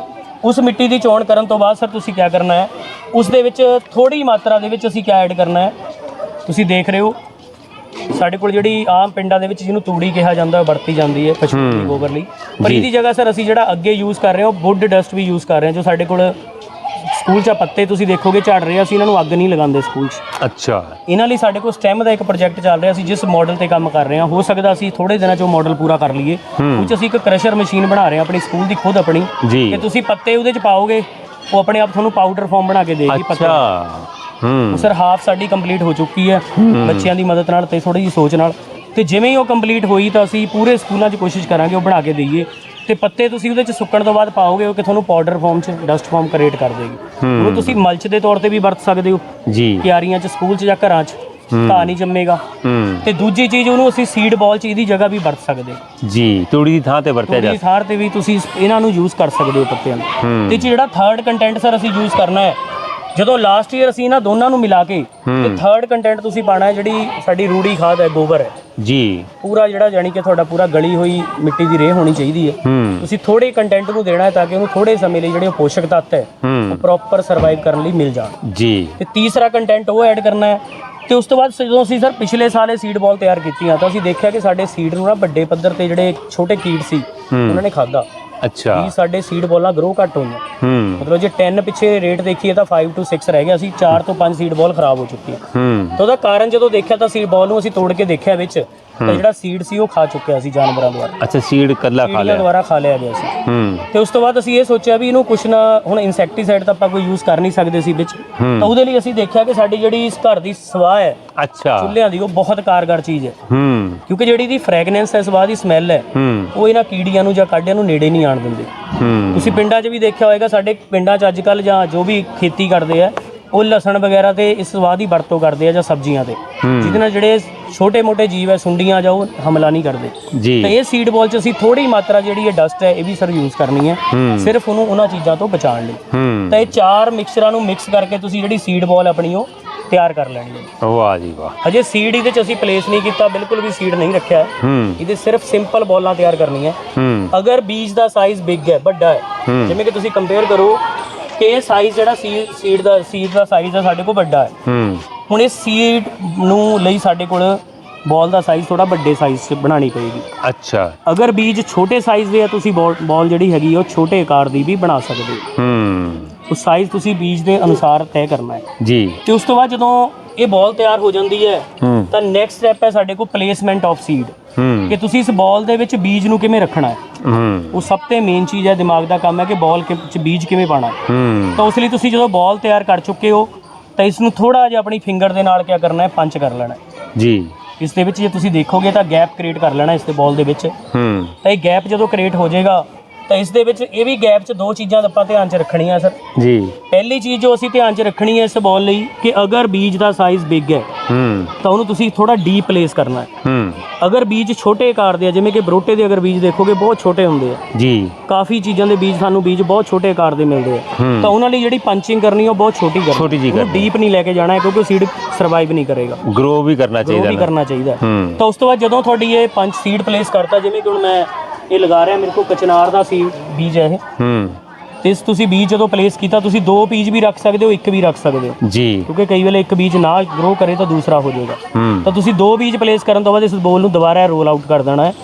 ਉਸ ਮਿੱਟੀ ਦੀ ਚੋਣ ਕਰਨ ਤੋਂ ਬਾਅਦ ਸਰ ਤੁਸੀਂ ਕੀ ਕਰਨਾ ਹੈ? ਉਸ ਦੇ ਵਿੱਚ ਥੋੜੀ ਮਾਤਰਾ ਦੇ ਵਿੱਚ ਅਸੀਂ ਕੀ ਐਡ ਕਰਨਾ ਹੈ? ਤੁਸੀਂ ਦੇਖ ਰਹੇ ਹੋ ਸਾਡੇ ਕੋਲ ਜਿਹੜੀ ਆਮ ਪਿੰਡਾਂ ਦੇ ਵਿੱਚ ਜਿਹਨੂੰ ਤੂੜੀ ਕਿਹਾ ਜਾਂਦਾ ਉਹ ਵਰਤੀ ਜਾਂਦੀ ਹੈ ਪਸ਼ੂ ਦੀ ਗੋਬਰ ਲਈ। ਪਰ। ਇਹਦੀ ਜਗ੍ਹਾ ਸਰ ਅਸੀਂ ਜਿਹੜਾ ਅੱਗੇ ਯੂਜ਼ ਕਰ ਰਹੇ ਹਾਂ ਵੁੱਡ ਡਸਟ ਵੀ ਯੂਜ਼ ਕਰ ਰਹੇ ਹਾਂ ਜੋ ਸਾਡੇ ਕੋਲ ਸਕੂਲ 'ਚ ਪੱਤੇ ਤੁਸੀਂ ਦੇਖੋਗੇ ਝੜ ਰਹੇ ਆ, ਅਸੀਂ ਇਹਨਾਂ ਨੂੰ ਅੱਗ ਨਹੀਂ ਲਗਾਉਂਦੇ ਸਕੂਲ 'ਚ। ਅੱਛਾ। ਇਹਨਾਂ ਲਈ ਸਾਡੇ ਕੋਲ ਸਟੈਮ ਦਾ ਇੱਕ ਪ੍ਰੋਜੈਕਟ ਚੱਲ ਰਿਹਾ ਸੀ ਜਿਸ ਮਾਡਲ ਤੇ ਕੰਮ ਕਰ ਰਹੇ ਹਾਂ ਹੋ ਸਕਦਾ ਅਸੀਂ ਥੋੜੇ ਦਿਨਾਂ 'ਚ ਉਹ ਮਾਡਲ ਪੂਰਾ ਕਰ ਲਈਏ। ਉਹ 'ਚ ਅਸੀਂ ਇੱਕ ਕ੍ਰਸ਼ਰ ਮਸ਼ੀਨ ਬਣਾ ਰਹੇ ਹਾਂ ਆਪਣੀ ਸਕੂਲ ਦੀ ਖੁਦ ਆਪਣੀ। ਜੀ। ਕਿ ਤੁਸੀਂ ਪੱਤੇ ਉਹਦੇ 'ਚ ਪਾਓਗੇ ਉਹ ਆਪਣੇ ਆਪ ਤੁਹਾਨੂੰ ਪਾਊਡਰ ਫਾਰਮ ਬਣਾ ਕੇ ਦੇਗੀ ਪੱਤੇ। ਅੱਛਾ। ਹੂੰ। ਸਰ ਹਾਫ ਸਾਡੀ ਕੰਪਲੀਟ ਹੋ ਚੁੱਕੀ ਹੈ ਬੱਚਿਆਂ ਦੀ ਮਦਦ ਨਾਲ ਤੇ ਥੋੜੀ ਜਿਹੀ ਸੋਚ ਨਾਲ। ਤੇ ਜਿਵੇਂ ਹੀ ਉਹ ਕੰਪਲੀਟ ਹੋਈ ਤਾਂ ਅਸੀਂ ਪੂਰੇ ਸਕੂਲਾਂ 'ਚ ਕੋਸ਼ਿਸ਼ ਕਰਾਂਗੇ ਉਹ ਬਣਾ ਕੇ ਦਈਏ। ਤੇ ਪੱਤੇ ਤੁਸੀਂ ਉਹਦੇ 'ਚ ਸੁੱਕਣ ਤੋਂ ਬਾਅਦ ਪਾਓਗੇ ਉਹ ਕਿ ਤੁਹਾਨੂੰ ਪਾਊਡਰ ਫਾਰਮ 'ਚ ਡਸਟ ਫਾਰਮ ਕ੍ਰੀਏਟ ਕਰ ਦੇਗੀ। ਉਹਨੂੰ ਤੁਸੀਂ ਮਲਚ ਦੇ ਤੌਰ ਤੇ ਵੀ ਵਰਤ ਸਕਦੇ ਹੋ। ਜੀ। ਕਿਆਰੀਆਂ 'ਚ ਸਕੂਲ 'ਚ ਜਾਂ ਘਰਾਂ 'ਚ। ਘਾਹ ਨਹੀਂ ਜੰਮੇਗਾ। ਤੇ ਦੂਜੀ ਚੀਜ਼ ਉਹਨੂੰ ਅਸੀਂ ਸੀਡ ਬਾਲ 'ਚ ਇਹਦੀ ਜਗ੍ਹਾ ਵੀ ਵਰਤ ਸਕਦੇ ਜੀ ਤੂੜੀ ਦੀ ਥਾਂ ਤੇ ਵਰਤਿਆ ਜਾ ਤੁਹਾਡੀ ਥਾਰ ਤੇ ਵੀ ਤੁਸੀਂ ਇਹਨਾਂ ਨੂੰ ਯੂਜ਼ ਕਰ ਸਕਦੇ ਹੋ ਪੱਤਿਆਂ ਨੂੰ। ਤੇ ਜਿਹੜਾ ਥਰਡ ਕੰਟੈਂਟ ਸਰ ਅਸੀਂ ਯੂਜ਼ ਕਰਨਾ ਹੈ ਜਦੋਂ ਲਾਸਟ ਈਅਰ ਅਸੀਂ ਇਹਨਾਂ ਦੋਨਾਂ ਨੂੰ ਮਿਲਾ ਕੇ ਤੇ। ਥਰਡ ਕੰਟੈਂਟ ਤੁਸੀਂ ਪਾਣਾ ਹੈ ਜਿਹੜੀ ਸਾਡੀ ਰੂੜੀ ਖਾਦ ਹੈ ਗੋਬਰ ਹੈ। ਜੀ। ਪੂਰਾ ਜਿਹੜਾ ਜਾਨੀ ਕਿ ਤੁਹਾਡਾ ਪੂਰਾ ਗਲੀ ਹੋਈ ਮਿੱਟੀ ਦੀ ਰੇਹ ਹੋਣੀ ਚਾਹੀਦੀ ਹੈ। ਤੁਸੀਂ ਥੋੜੇ ਕੰਟੈਂਟ ਨੂੰ ਦੇਣਾ ਹੈ ਤਾਂ ਕਿ ਉਹਨੂੰ ਥੋੜੇ ਸਮੇਂ ਲਈ ਜਿਹੜੇ ਉਹ ਪੋਸ਼ਕ ਤੱਤ ਹੈ ਉਹ ਪ੍ਰੋਪਰ ਸਰਵਾਈਵ ਕਰਨ ਲਈ ਮਿਲ ਜਾਣ। ਜੀ। ਤੇ ਤੀਸਰਾ ਕੰਟੈਂਟ ਉਹ ਐਡ ਕਰਨਾ ਹੈ ਤੇ ਉਸ ਤੋਂ ਬਾਅਦ ਜਦੋਂ ਅਸੀਂ ਸਰ ਪਿਛਲੇ ਸਾਲੇ ਸੀਡ ਬਾਲ ਤਿਆਰ ਕੀਤੀਆਂ ਤਾਂ ਅਸੀਂ ਦੇਖਿਆ ਕਿ ਸਾਡੇ ਸੀਡ ਨੂੰ ਨਾ ਵੱਡੇ ਪੱਧਰ ਤੇ ਜਿਹੜੇ ਛੋਟੇ ਕੀਟ ਸੀ। ਉਹਨਾਂ ਨੇ ਖਾਦਾ ਅੱਛਾ। ਵੀ ਸਾਡੇ ਸੀਡ ਬਾਲਾਂ ਗਰੋ ਘੱਟ ਹੋਈਆਂ। ਹੂੰ। ਮਤਲਬ ਜੇ 10 ਪਿੱਛੇ ਰੇਟ ਦੇਖੀਏ ਤਾਂ 5 ਤੋਂ 6 ਰਹਿ ਗਿਆ ਸੀ 4 ਤੋਂ 5 ਸੀਡ ਬਾਲ ਖਰਾਬ ਹੋ ਚੁੱਕੀ ਹੈ। ਹੂੰ। ਤਾਂ ਉਹਦਾ ਕਾਰਨ ਜਦੋਂ ਦੇਖਿਆ ਤਾਂ ਸੀਡ ਬਾਲ ਨੂੰ ਅਸੀਂ ਤੋੜ ਕੇ ਦੇਖਿਆ ਵਿੱਚ ਤਾਂ ਜਿਹੜਾ ਸੀਡ ਸੀ ਉਹ ਖਾ ਚੁੱਕਿਆ ਸੀ ਜਾਨਵਰਾਂ ਦੁਆਰਾ। ਅੱਛਾ ਸੀਡ ਕੱਲਾ ਖਾ ਲਿਆ। ਦੁਆਰਾ ਖਾ ਲਿਆ ਗਿਆ ਸੀ। ਹੂੰ। ਤੇ ਉਸ ਤੋਂ ਬਾਅਦ ਅਸੀਂ ਇਹ ਸੋਚਿਆ ਵੀ ਇਹਨੂੰ ਕੁਛ ਨਾ ਹੁਣ ਇਨਸੈਕਟੀਸਾਈਡ ਤਾਂ ਆਪਾਂ ਕੋਈ ਯੂਜ਼ ਕਰ ਨਹੀਂ ਸਕਦੇ ਸੀ ਵਿੱਚ। ਤਾਂ ਉਹਦੇ ਲਈ ਅਸੀਂ ਦੇਖਿਆ ਕਿ ਸਾਡੀ ਜਿਹੜੀ ਇਸ ਘਰ ਦੀ ਸਵਾਹ ਹੈ ਅੱਛਾ। ਚੁੱਲ੍ਹਿਆਂ ਦੀ ਉਹ ਬਹੁਤ ਕਾਰਗਰ ਚੀਜ਼ ਹੈ। ਹੂੰ। ਕਿਉਂਕਿ ਜਿਹੜੀ ਦੀ ਫ੍ਰੈਗਨੈਂਸ ਹੈ ਸਵਾਹ ਦੀ ਸਮੈਲ ਹੈ ਹੂੰ। ਉਹ ਇਹਨਾਂ ਕੀੜੀਆਂ ਨੂੰ ਜਾਂ ਕਾਡਿਆਂ ਨੂੰ ਨੇੜੇ ਨਹੀਂ ਆਣ ਦਿੰਦੇ। ਹੂੰ। ਤੁਸੀਂ ਪਿੰਡਾਂ 'ਚ ਵੀ ਦੇਖਿਆ ਹੋਵੇਗਾ ਸਾਡੇ ਪਿੰਡਾਂ 'ਚ ਅੱਜ ਕੱਲ ਜਾਂ ਜੋ ਵੀ ਖੇਤੀ ਕਰਦੇ ਆ ਉਹ ਲਸਣ ਵਗੈਰਾ ਤੇ ਇਸ ਸਵਾਦ ਦੀ ਵਰਤੋਂ ਕਰਦੇ ਆ ਜਾਂ ਸਬਜ਼ੀਆਂ ਤੇ। ਜਿਹਦੇ ਨਾਲ ਜਿਹੜੇ ਛੋਟੇ-ਮੋਟੇ ਜੀਵ ਹੈ ਸੁੰਡੀਆਂ ਜਾਂ ਉਹ ਹਮਲਾ ਨਹੀਂ ਕਰਦੇ। ਜੀ। ਤਾਂ ਇਹ ਸੀਡ ਬਾਲ 'ਚ ਅਸੀਂ ਥੋੜੀ ਮਾਤਰਾ ਜਿਹੜੀ ਹੈ ਡਸਟ ਹੈ ਇਹ ਵੀ ਸਰ ਯੂਜ਼ ਕਰਨੀ ਹੈ। ਸਿਰਫ ਉਹਨੂੰ ਉਹਨਾਂ ਚੀਜ਼ਾਂ ਤੋਂ ਬਚਾਉਣ ਲਈ। ਤਾਂ ਇਹ ਚਾਰ ਮਿਕਸਚਰਾਂ ਨੂੰ ਮਿਕਸ ਕਰਕੇ ਤੁਸੀਂ ਜਿਹੜੀ ਸੀਡ ਬਾਲ ਆਪਣੀ ਉਹ ਤਿਆਰ ਕਰ ਲੈਣੀ ਹੈ। ਵਾਹ ਜੀ ਵਾਹ। ਅਜੇ ਸੀਡ ਇਹਦੇ 'ਚ ਅਸੀਂ ਪਲੇਸ ਨਹੀਂ ਕੀਤਾ ਬਿਲਕੁਲ ਵੀ ਸੀਡ ਨਹੀਂ ਰੱਖਿਆ ਇਹਦੇ ਸਿਰਫ ਸਿੰਪਲ ਬਾਲਾਂ ਤਿਆਰ ਕਰਨੀਆਂ ਹੂੰ। ਅਗਰ ਬੀਜ ਦਾ ਸਾਈਜ਼ ਬਿਗ ਹੈ ਵੱਡਾ ਹੈ। ਜਿਵੇਂ ਕਿ ਤੁਸੀਂ ਕੰਪੇਅਰ ਕਰੋ ਕਿ ਇਹ ਸਾਈਜ਼ ਜਿਹੜਾ ਸੀਡ ਦਾ ਸੀਡ ਦਾ ਸਾਈਜ਼ ਹੈ ਸਾਡੇ ਕੋਲ ਵੱਡਾ ਹੈ। ਹੂੰ। ਹੁਣ ਇਸ ਸੀਡ ਨੂੰ ਲਈ ਸਾਡੇ ਕੋਲ ਬਾਲ ਦਾ ਸਾਈਜ਼ ਥੋੜਾ ਵੱਡੇ ਸਾਈਜ਼ 'ਚ ਬਣਾਉਣੀ ਪਏਗੀ। ਅੱਛਾ। ਅਗਰ ਬੀਜ ਛੋਟੇ ਸਾਈਜ਼ ਦੇ ਆ ਤੁਸੀਂ ਬਾਲ ਜਿਹੜੀ ਹੈਗੀ ਉਹ ਛੋਟੇ ਆਕਾਰ ਦੀ ਵੀ ਬਣਾ ਸਕਦੇ ਹੋ। ਹੂੰ। ਉਹ ਸਾਈਜ਼ ਤੁਸੀਂ ਬੀਜ ਦੇ ਅਨੁਸਾਰ ਤੈਅ ਕਰਨਾ ਹੈ। ਜੀ। ਤੇ ਉਸ ਤੋਂ ਬਾਅਦ ਜਦੋਂ ਇਹ ਬਾਲ ਤਿਆਰ ਹੋ ਜਾਂਦੀ ਹੈ ਤਾਂ ਨੈਕਸਟ ਸਟੈਪ ਹੈ ਸਾਡੇ ਕੋਲ ਪਲੇਸਮੈਂਟ ਆਫ ਸੀਡ ਕਿ ਤੁਸੀਂ ਇਸ ਬਾਲ ਦੇ ਵਿੱਚ ਬੀਜ ਨੂੰ ਕਿਵੇਂ ਰੱਖਣਾ ਹੈ। ਉਹ ਸਭ ਤੋਂ ਮੇਨ ਚੀਜ਼ ਹੈ ਦਿਮਾਗ ਦਾ ਕੰਮ ਹੈ ਕਿ ਬਾਲ ਚ ਬੀਜ ਕਿਵੇਂ ਪਾਣਾ ਤਾਂ ਉਸ ਲਈ ਤੁਸੀਂ ਜਦੋਂ ਬਾਲ ਤਿਆਰ ਕਰ ਚੁੱਕੇ ਹੋ ਤਾਂ ਇਸ ਨੂੰ ਥੋੜਾ ਜਿਹਾ ਆਪਣੀ ਫਿੰਗਰ ਦੇ ਨਾਲ ਕੀ ਕਰਨਾ ਹੈ ਪੰਚ ਕਰ ਲੈਣਾ ਜੀ। ਇਸ ਦੇ ਵਿੱਚ ਜੇ ਤੁਸੀਂ ਦੇਖੋਗੇ ਤਾਂ ਗੈਪ ਕ੍ਰੀਏਟ ਕਰ ਲੈਣਾ ਇਸ ਦੇ ਬਾਲ ਦੇ ਵਿੱਚ। ਹੂੰ। ਤਾਂ ਇਹ ਗੈਪ ਜਦੋਂ ਕ੍ਰੀਏਟ ਹੋ ਜਾਏਗਾ ਤਾਂ ਇਸ ਦੇ ਵਿੱਚ ਇਹ ਵੀ ਗੈਪ 'ਚ ਦੋ ਚੀਜ਼ਾਂ ਆਪਾਂ ਧਿਆਨ 'ਚ ਰੱਖਣੀਆਂ ਸਰ। ਜੀ। ਪਹਿਲੀ ਚੀਜ਼ ਜੋ ਅਸੀਂ ਧਿਆਨ 'ਚ ਰੱਖਣੀ ਹੈ ਇਸ ਬਾਲ ਲਈ ਕਿ ਅਗਰ ਬੀਜ ਦਾ ਸਾਈਜ਼ ਬਿਗ ਹੈ ਹੂੰ। ਤਾਂ ਉਹਨੂੰ ਤੁਸੀਂ ਥੋੜਾ ਡੀਪ ਪਲੇਸ ਕਰਨਾ ਹੈ। ਹੂੰ। ਅਗਰ ਬੀਜ ਛੋਟੇ ਆਕਾਰ ਦੇ ਆ ਜਿਵੇਂ ਕਿ ਬਰੋਟੇ ਦੇ ਅਗਰ ਬੀਜ ਦੇਖੋਗੇ ਬਹੁਤ ਛੋਟੇ ਹੁੰਦੇ ਆ। ਜੀ। ਕਾਫੀ ਚੀਜ਼ਾਂ ਦੇ ਬੀਜ ਸਾਨੂੰ ਬੀਜ ਬਹੁਤ ਛੋਟੇ ਆਕਾਰ ਦੇ ਮਿਲਦੇ ਆ। ਤਾਂ ਉਹਨਾਂ ਲਈ ਜਿਹੜੀ ਪੰਚਿੰਗ ਕਰਨੀ ਉਹ ਬਹੁਤ ਛੋਟੀ ਕਰਨੀ ਛੋਟੀ ਉਹਨੂੰ ਕਰਨੀ। ਡੀਪ ਨਹੀਂ ਲੈ ਕੇ ਜਾਣਾ ਕਿਉਂਕਿ ਸੀਡ ਸਰਵਾਈਵ ਨਹੀਂ ਕਰੇਗਾ। ਗਰੋ ਵੀ ਕਰਨਾ ਗਰੋ ਚਾਹੀਦਾ ਵੀ ਨਾ। ਕਰਨਾ ਚਾਹੀਦਾ ਹੈ। ਹੂੰ। ਤਾਂ ਉਸ ਤੋਂ ਬਾਅਦ ਜਦੋਂ ਤੁਹਾਡੀ ਇਹ ਪੰਜ ਸੀਡ ਪਲੇਸ ਕਰਤਾ ਜਿਵੇਂ ਕਿ ਹੁਣ ਮੈਂ ਇਹ ਲਗਾ ਰਿਹਾ ਮੇਰੇ ਕੋਲ ਕਚਨਾਰ ਦਾ ਸੀਡ ਬੀਜ ਹੈ ਇਹ। ਹੂੰ। ਤੇ ਇਸ ਤੁਸੀਂ ਬੀਜ ਜਦੋਂ ਪਲੇਸ ਕੀਤਾ ਤੁਸੀਂ ਦੋ ਬੀਜ ਵੀ ਰੱਖ ਸਕਦੇ ਹੋ ਇੱਕ ਵੀ ਰੱਖ ਸਕਦੇ ਹੋ। ਜੀ। ਕਿਉਂਕਿ ਕਈ ਵੇਲੇ ਇੱਕ ਬੀਜ ਨਾ ਗਰੋ ਕਰੇ ਤਾਂ ਦੂਸਰਾ ਹੋ ਜਾਏਗਾ। ਹੂੰ। ਤਾਂ ਤੁਸੀਂ ਦੋ ਬੀਜ ਪਲੇਸ ਕਰਨ ਤੋਂ ਬਾਅਦ ਇਸ ਬੋਲ ਨੂੰ ਦੁਬਾਰਾ ਰੋਲ ਆਊਟ ਕਰ ਦੇਣਾ ਹੈ।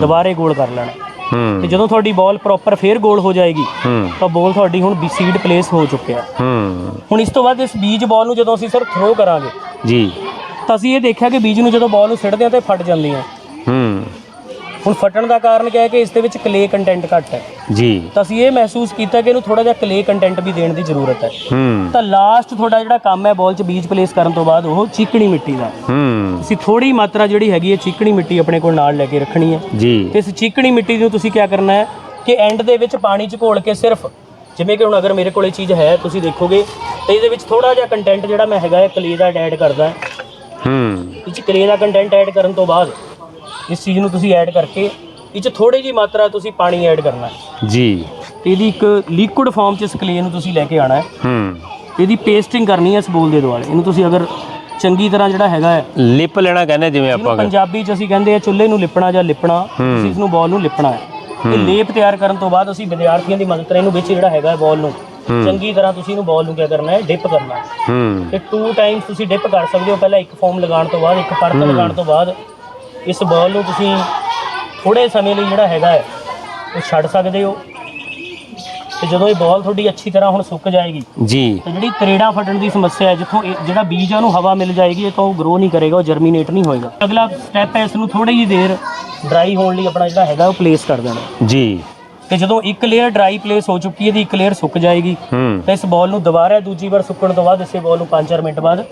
ਦੁਬਾਰੇ ਗੋਲ ਕਰ ਲੈਣਾ ਹੈ। ਤੇ ਜਦੋਂ ਤੁਹਾਡੀ ਬਾਲ ਪ੍ਰੋਪਰ ਫੇਰ ਗੋਲ ਹੋ ਜਾਏਗੀ ਤਾਂ ਬਾਲ ਤੁਹਾਡੀ ਹੁਣ ਬੀ ਸੀਡ ਪਲੇਸ ਹੋ ਚੁੱਕਿਆ ਹੈ। ਹੁਣ ਇਸ ਤੋਂ ਬਾਅਦ ਇਸ ਬੀਜ ਬਾਲ ਨੂੰ ਜਦੋਂ ਅਸੀਂ ਸਰ ਥਰੋ ਕਰਾਂਗੇ ਜੀ। ਤਾਂ ਅਸੀਂ ਇਹ ਦੇਖਿਆ ਕਿ ਬੀਜ ਨੂੰ ਜਦੋਂ ਬਾਲ ਨੂੰ ਸਿੱਟਦੇ ਹਾਂ ਤਾਂ ਫਟ ਜਾਂਦੀਆਂ। ਹੂੰ। ਹੁਣ ਫਟਣ ਦਾ ਕਾਰਨ ਕੀ ਹੈ ਕਿ ਇਸ ਦੇ ਵਿੱਚ ਕਲੇ ਕੰਟੈਂਟ ਘੱਟ ਹੈ। ਜੀ। ਤਾਂ ਅਸੀਂ ਇਹ ਮਹਿਸੂਸ ਕੀਤਾ ਕਿ ਇਹਨੂੰ ਥੋੜਾ ਜਿਹਾ ਕਲੇ ਕੰਟੈਂਟ ਵੀ ਦੇਣ ਦੀ ਜ਼ਰੂਰਤ ਹੈ। ਹੂੰ। ਤਾਂ ਲਾਸਟ ਤੁਹਾਡਾ ਜਿਹੜਾ ਕੰਮ ਹੈ ਬਾਲ 'ਚ ਬੀਜ ਪਲੇਸ ਕਰਨ ਤੋਂ ਬਾਅਦ ਉਹ ਚੀਕਣੀ ਮਿੱਟੀ ਦਾ। ਹੈ। ਅਸੀਂ ਥੋੜੀ ਮਾਤਰਾ ਜਿਹੜੀ ਹੈਗੀ ਹੈ ਚੀਕਣੀ ਮਿੱਟੀ ਆਪਣੇ ਕੋਲ ਨਾਲ ਲੈ ਕੇ ਰੱਖਣੀ ਹੈ। ਜੀ। ਤੇ ਇਸ ਚੀਕਣੀ ਮਿੱਟੀ ਨੂੰ ਤੁਸੀਂ ਕੀ ਕਰਨਾ ਹੈ ਕਿ ਐਂਡ ਦੇ ਵਿੱਚ ਪਾਣੀ 'ਚ ਘੋਲ ਕੇ ਸਿਰਫ ਜਿਵੇਂ ਕਿ ਹੁਣ ਅਗਰ ਮੇਰੇ ਕੋਲ ਇਹ ਚੀਜ਼ ਹੈ ਤੁਸੀਂ ਦੇਖੋਗੇ ਤੇ ਇਹਦੇ ਵਿੱਚ ਥੋੜਾ ਜਿਹਾ ਕੰਟੈਂਟ ਜਿਹੜਾ ਮੈਂ ਹੈਗਾ ਹੈ ਕਲੇ ਦਾ ਐਡ ਕਰਦਾ। ਹੂੰ। ਇਹ 'ਚ ਕਲੇ ਦਾ ਕੰਟੈਂਟ ਐਡ ਕਰਨ ਤੋਂ ਬਾਅਦ ਇਸ ਚੀਜ਼ ਨੂੰ ਤੁਸੀਂ ਐਡ ਕਰਕੇ ਇਹ 'ਚ ਥੋੜੀ ਜੀ ਮਾਤਰਾ ਤੁਸੀਂ ਪਾਣੀ ਐਡ ਕਰਨਾ ਹੈ। ਜੀ। ਤੇ ਇਹਦੀ ਇੱਕ ਲਿਕੁਇਡ ਫਾਰਮ 'ਚ ਇਸ ਕਲੇ ਨੂੰ ਤੁਸੀਂ ਲੈ ਕੇ ਆਣਾ ਹੈ। ਹੂੰ। ਇਹਦੀ ਪੇਸਟਿੰਗ ਕਰਨੀ ਹੈ ਇਸ ਬੋਲ ਦੇ ਦੁਆਲੇ। ਇਹਨੂੰ ਤੁਸੀਂ ਅਗਰ ਚੰਗੀ ਤਰ੍ਹਾਂ ਜਿਹੜਾ ਹੈਗਾ ਹੈ ਲਿਪ ਲੈਣਾ ਕਹਿੰਦੇ ਜਿਵੇਂ ਆਪਾਂ ਪੰਜਾਬੀ 'ਚ ਅਸੀਂ ਕਹਿੰਦੇ ਆ ਚੁੱਲ੍ਹੇ ਨੂੰ ਲਿਪਣਾ ਜਾਂ ਲਿਪਣਾ ਤੁਸੀਂ ਇਸ ਨੂੰ ਬਾਲ ਨੂੰ ਲਿਪਣਾ ਹੈ। ਇਹ ਲੇਪ ਤਿਆਰ ਕਰਨ ਤੋਂ ਬਾਅਦ ਅਸੀਂ ਵਿਦਿਆਰਥੀਆਂ ਦੀ ਮਦਦ ਨਾਲ ਇਹਨੂੰ ਵਿੱਚ ਜਿਹੜਾ ਹੈਗਾ ਬਾਲ ਨੂੰ ਚੰਗੀ ਤਰ੍ਹਾਂ ਤੁਸੀਂ ਇਹਨੂੰ ਬਾਲ ਨੂੰ ਕੀ ਕਰਨਾ ਹੈ ਡਿਪ ਕਰਨਾ ਹੈ। ਹੂੰ। ਤੇ ਟੂ ਟਾਈਮਸ ਤੁਸੀਂ ਡਿਪ ਕਰ ਸਕਦੇ ਹੋ। ਪਹਿਲਾਂ ਇੱਕ ਫਾਰਮ ਲਗਾਉਣ ਤੋਂ ਬਾਅਦ ਇੱਕ ਪਰਤ ਲਗਾਉਣ ਤੋਂ ਬਾਅਦ ਇਸ ਬਾਲ ਨੂੰ ਤੁਸੀਂ ਥੋੜੇ ਸਮੇਂ ਲਈ ਜਿਹੜਾ ਹੈਗਾ ਹੈ ਉਹ ਛੱਡ ਸਕਦੇ ਹੋ। ਤੇ ਜਦੋਂ ਇਹ ਬਾਲ ਤੁਹਾਡੀ ਅੱਛੀ ਤਰ੍ਹਾਂ ਹੁਣ ਸੁੱਕ ਜਾਏਗੀ ਜੀ। ਤੇ ਜਿਹੜੀ ਤਰੇੜਾ ਫਟਣ ਦੀ ਸਮੱਸਿਆ ਹੈ ਜਿੱਥੋਂ ਇਹ ਜਿਹੜਾ ਬੀਜ ਹੈ ਉਹਨੂੰ ਹਵਾ ਮਿਲ ਜਾਏਗੀ ਤਾਂ ਉਹ ਗਰੋ ਨਹੀਂ ਕਰੇਗਾ ਉਹ ਜਰਮੀਨੇਟ ਨਹੀਂ ਹੋਏਗਾ। ਅਗਲਾ ਸਟੈਪ ਹੈ ਇਸ ਨੂੰ ਥੋੜੀ ਜਿਹੀ ਦੇਰ ਡਰਾਈ ਹੋਣ ਲਈ ਆਪਣਾ ਜਿਹੜਾ ਹੈਗਾ ਉਹ ਪਲੇਸ ਕਰ ਦੇਣਾ। ਜੀ। ਤੇ ਜਦੋਂ ਇੱਕ ਲੇਅਰ ਡਰਾਈ ਪਲੇਸ ਹੋ ਚੁੱਕੀ ਹੈ ਦੀ ਇੱਕ ਲੇਅਰ ਸੁੱਕ ਜਾਏਗੀ ਹੂੰ। ਤਾਂ ਇਸ ਬਾਲ ਨੂੰ ਦੁਬਾਰਾ ਦੂਜੀ ਵਾਰ ਸੁੱਕਣ ਤੋਂ ਬਾਅਦ ਇਸੇ ਬਾਲ ਨੂੰ 5-4 ਮਿੰਟ ਬਾਅਦ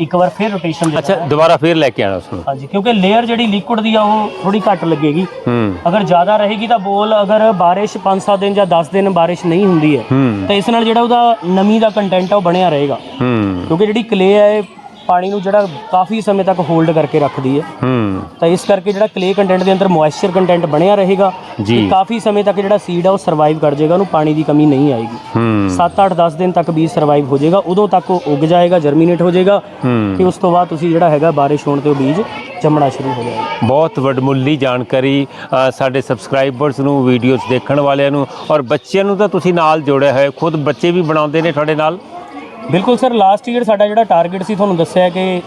ਇੱਕ ਵਾਰ ਫਿਰ ਰੋਟੇਸ਼ਨ ਅੱਛਾ ਦੁਬਾਰਾ ਫੇਰ ਲੈ ਕੇ ਆਣਾ ਉਸ ਨੂੰ ਹਾਂਜੀ ਕਿਉਂਕਿ ਲੇਅਰ ਜਿਹੜੀ ਲਿਕੁਇਡ ਦੀ ਆ ਉਹ ਥੋੜੀ ਘੱਟ ਲੱਗੇਗੀ। ਹੂੰ। ਅਗਰ ਜ਼ਿਆਦਾ ਰਹੇਗੀ ਤਾਂ ਬੋਲ ਅਗਰ ਬਾਰਿਸ਼ 5-7 ਦਿਨ ਜਾਂ 10 ਦਿਨ ਬਾਰਿਸ਼ ਨਹੀਂ ਹੁੰਦੀ ਹੈ ਹੂੰ। ਤਾਂ ਇਸ ਨਾਲ ਜਿਹੜਾ ਉਹਦਾ ਨਮੀ ਦਾ ਕੰਟੈਂਟ ਆ ਉਹ ਬਣਿਆ ਰਹੇਗਾ। ਹੂੰ। ਕਿਉਂਕਿ ਜਿਹੜੀ ਕਲੇ ਹੈ ਇਹ ਪਾਣੀ ਨੂੰ ਜਿਹੜਾ ਕਾਫੀ ਸਮੇਂ ਤੱਕ ਹੋਲਡ ਕਰਕੇ ਰੱਖਦੀ ਹੈ। ਹੂੰ। ਤਾਂ ਇਸ ਕਰਕੇ ਜਿਹੜਾ ਕਲੇ ਕੰਟੈਂਟ ਦੇ ਅੰਦਰ ਮੋਇਸਚਰ ਕੰਟੈਂਟ ਬਣਿਆ ਰਹੇਗਾ ਜੀ। ਤੇ ਕਾਫੀ ਸਮੇਂ ਤੱਕ ਜਿਹੜਾ ਸੀਡ ਆ ਉਹ ਸਰਵਾਈਵ ਕਰ ਜਾਏਗਾ ਉਹਨੂੰ ਪਾਣੀ ਦੀ ਕਮੀ ਨਹੀਂ ਆਏਗੀ। ਹੂੰ। 7 8 10 ਦਿਨ ਤੱਕ ਬੀਜ ਸਰਵਾਈਵ ਹੋ ਜਾਏਗਾ ਉਦੋਂ ਤੱਕ ਉਹ ਉੱਗ ਜਾਏਗਾ ਜਰਮੀਨੇਟ ਹੋ ਜਾਏਗਾ ਤੇ ਹੂੰ ਉਸ ਤੋਂ ਬਾਅਦ ਤੁਸੀਂ ਜਿਹੜਾ ਹੈਗਾ ਬਾਰਿਸ਼ ਹੋਣ ਤੇ ਉਹ ਬੀਜ ਜੰਮਣਾ ਸ਼ੁਰੂ ਹੋ ਜਾਏਗਾ। ਬਹੁਤ ਵਡਮੁੱਲੀ ਜਾਣਕਾਰੀ ਅ, ਸਾਡੇ ਸਬਸਕ੍ਰਾਈਬਰਸ ਨੂੰ ਵੀਡੀਓਜ਼ ਦੇਖਣ ਵਾਲਿਆਂ ਨੂੰ ਔਰ ਬੱਚਿਆਂ ਨੂੰ ਤਾਂ ਤੁਸੀਂ ਨਾਲ ਜੋੜਿਆ ਹੋਇਆ ਖੁਦ ਬੱਚੇ ਵੀ ਬਣਾਉਂਦੇ ਨੇ ਤੁਹਾਡੇ ਨਾਲ? ਬਿਲਕੁਲ ਸਰ ਲਾਸਟ ਈਅਰ ਸਾਡਾ ਜਿਹੜਾ ਟਾਰਗੇਟ ਸੀ ਤੁਹਾਨੂੰ ਦੱਸਿਆ ਕਿ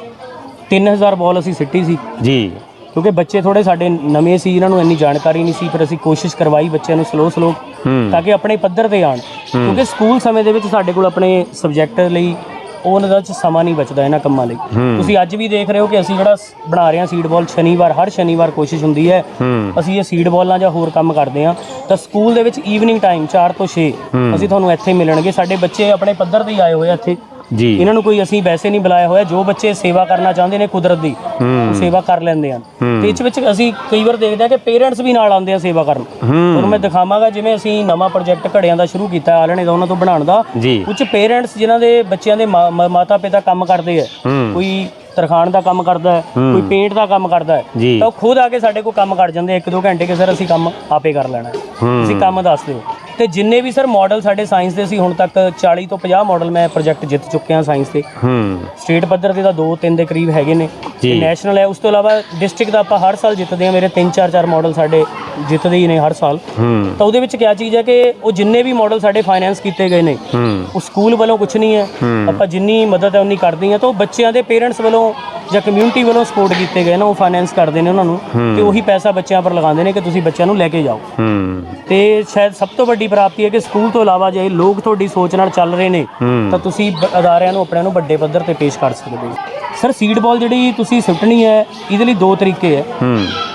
3000 ਬਾਲ ਅਸੀਂ ਸਿੱਟੀ ਸੀ। ਜੀ। ਕਿਉਂਕਿ ਬੱਚੇ ਥੋੜੇ ਸਾਡੇ ਨਵੇਂ ਸੀ ਇਹਨਾਂ ਨੂੰ ਇੰਨੀ ਜਾਣਕਾਰੀ ਨਹੀਂ ਸੀ ਫਿਰ ਅਸੀਂ ਕੋਸ਼ਿਸ਼ ਕਰਵਾਈ ਬੱਚਿਆਂ ਨੂੰ ਸਲੋ ਸਲੋ ਤਾਂ ਕਿ ਆਪਣੇ ਪੱਧਰ ਤੇ ਆਣ ਕਿਉਂਕਿ ਸਕੂਲ ਸਮੇਂ ਦੇ ਵਿੱਚ ਸਾਡੇ ਕੋਲ ਆਪਣੇ ਸਬਜੈਕਟ ਲਈ ਉਹਨਾਂ ਦਾ ਚ ਸਮਾਂ ਨਹੀਂ ਬਚਦਾ ਇਹਨਾਂ ਕੰਮਾਂ ਲਈ। ਤੁਸੀਂ ਅੱਜ ਵੀ ਦੇਖ ਰਹੇ ਹੋ ਕਿ ਅਸੀਂ ਜਿਹੜਾ ਬਣਾ ਰਹੇ ਹਾਂ ਸੀਡ ਬਾਲ ਸ਼ਨੀਵਾਰ ਹਰ ਸ਼ਨੀਵਾਰ ਕੋਸ਼ਿਸ਼ ਹੁੰਦੀ ਹੈ। ਅਸੀਂ ਇਹ ਸੀਡ ਬਾਲਾਂ ਜਾਂ ਹੋਰ ਕੰਮ ਕਰਦੇ ਹਾਂ। ਤਾਂ ਸਕੂਲ ਦੇ ਵਿੱਚ ਈਵਨਿੰਗ ਟਾਈਮ 4 ਤੋਂ 6 ਹੂੰ। ਅਸੀਂ ਤੁਹਾਨੂੰ ਇੱਥੇ ਮਿਲਣਗੇ। ਸਾਡੇ ਬੱਚੇ ਆਪਣੇ ਪੱਧਰ ਤੇ ਹੀ ਆਏ ਹੋਏ ਆ ਇੱਥੇ। ਜੀ। ਇਹਨਾਂ ਨੂੰ ਕੋਈ ਅਸੀਂ ਵੈਸੇ ਨਹੀਂ ਬੁਲਾਇਆ ਹੋਇਆ ਜੋ ਬੱਚੇ ਸੇਵਾ ਕਰਨਾ ਚਾਹੁੰਦੇ ਨੇ ਕੁਦਰਤ ਦੀ ਉਹ ਸੇਵਾ ਕਰ ਲੈਂਦੇ ਹਨ। ਤੇ ਇਸ ਵਿੱਚ ਅਸੀਂ ਕਈ ਵਾਰ ਦੇਖਦੇ ਹਾਂ ਕਿ ਪੇਰੈਂਟਸ ਵੀ ਨਾਲ ਆਉਂਦੇ ਆ ਸੇਵਾ ਕਰਨ। ਤੁਹਾਨੂੰ ਮੈਂ ਦਿਖਾਵਾਂਗਾ ਜਿਵੇਂ ਅਸੀਂ ਨਵਾਂ ਪ੍ਰੋਜੈਕਟ ਘੜਿਆਂ ਦਾ ਸ਼ੁਰੂ ਕੀਤਾ ਆਲਣੇ ਦਾ ਉਹਨਾਂ ਤੋਂ ਬਣਾਉਣ ਦਾ। ਕੁਝ ਪੇਰੈਂਟਸ ਜਿਨ੍ਹਾਂ ਦੇ ਬੱਚਿਆਂ ਦੇ ਮਾਤਾ ਪਿਤਾ ਕੰਮ ਕਰਦੇ ਆ। ਕੋਈ ਤਰਖਾਣ ਦਾ ਕੰਮ ਕਰਦਾ ਹੈ ਕੋਈ ਪੇਂਟ ਦਾ ਕੰਮ ਕਰਦਾ ਹੈ ਤਾਂ ਉਹ ਖੁਦ ਆ ਕੇ ਸਾਡੇ ਕੋਲ ਕੰਮ ਕਰ ਜਾਂਦੇ ਆ। ਇੱਕ ਦੋ ਘੰਟੇ ਕਿ ਸਰ ਅਸੀਂ ਕੰਮ ਆਪੇ ਕਰ ਲੈਣਾ ਤੁਸੀਂ ਕੰਮ ਦੱਸ ਦਿਓ। ਤੇ ਜਿੰਨੇ ਵੀ ਸਰ ਮਾਡਲ ਸਾਡੇ ਸਾਇੰਸ ਦੇ ਸੀ ਹੁਣ ਤੱਕ 40 ਤੋਂ 50 ਮਾਡਲ ਮੈਂ ਪ੍ਰੋਜੈਕਟ ਜਿੱਤ ਚੁੱਕਿਆ ਸਾਇੰਸ ਦੇ। ਹੂੰ। ਸਟੇਟ ਪੱਧਰ ਤੇ ਤਾਂ 2 3 ਦੇ ਕਰੀਬ ਹੈਗੇ ਨੇ। ਤੇ ਨੈਸ਼ਨਲ ਹੈ ਉਸ ਤੋਂ ਇਲਾਵਾ ਡਿਸਟ੍ਰਿਕਟ ਦਾ ਆਪਾਂ ਹਰ ਸਾਲ ਜਿੱਤਦੇ ਆ ਮੇਰੇ 3 4 4 ਮਾਡਲ ਸਾਡੇ ਜਿੱਤਦੇ ਹੀ ਨੇ ਹਰ ਸਾਲ। ਹੂੰ। ਤਾਂ ਉਹਦੇ ਵਿੱਚ ਕੀ ਚੀਜ਼ ਹੈ ਕਿ ਉਹ ਜਿੰਨੇ ਵੀ ਮਾਡਲ ਸਾਡੇ ਫਾਈਨੈਂਸ ਕੀਤੇ ਗਏ ਨੇ ਹੂੰ। ਉਹ ਸਕੂਲ ਵੱਲੋਂ ਕੁਝ ਨਹੀਂ ਹੈ। ਆਪਾਂ ਜਿੰਨੀ ਮਦਦ ਹੈ ਉਨੀ ਕਰਦੇ ਹਾਂ। ਤਾਂ ਉਹ ਬੱਚਿਆਂ ਦੇ ਪੇਰੈਂਟਸ ਵੱਲੋਂ ਜਾਂ ਕਮਿਊਨਿਟੀ ਵੱਲੋਂ ਸਪੋਰਟ ਕੀਤੇ ਗਏ ਨੇ। ਉਹ ਫਾਈਨੈਂਸ ਕਰਦੇ ਨੇ ਉਹਨਾਂ ਨੂੰ। ਤੇ ਉਹੀ ਪੈਸਾ ਬੱਚਿਆਂ ਪਰ ਲਗਾਉਂਦੇ ਨੇ ਕਿ ਤੁਸੀਂ ਬੱਚਿਆਂ ਨੂੰ ਲੈ ਕੇ ਜਾਓ। ਹੂੰ। ਤੇ ਸ਼ਾਇਦ ਸਭ ਤੋਂ ਵੱਡੀ ਪ੍ਰਾਪਤੀ ਹੈ ਕਿ ਸਕੂਲ ਤੋਂ ਇਲਾਵਾ ਜੇ ਲੋਕ ਤੁਹਾਡੀ ਸੋਚ ਨਾਲ ਚੱਲ ਰਹੇ ਨੇ ਤਾਂ ਤੁਸੀਂ ਅਦਾਰਿਆਂ ਨੂੰ ਆਪਣਿਆਂ ਨੂੰ ਵੱਡੇ ਪੱਧਰ ਤੇ ਪੇਸ਼ ਕਰ ਸਕਦੇ ਹੋ। ਸਰ ਸੀਡ ਬਾਲ ਜਿਹੜੀ ਤੁਸੀਂ ਸਿਫਟਣੀ ਹੈ ਇਹਦੇ ਲਈ ਦੋ ਤਰੀਕੇ ਹੈ।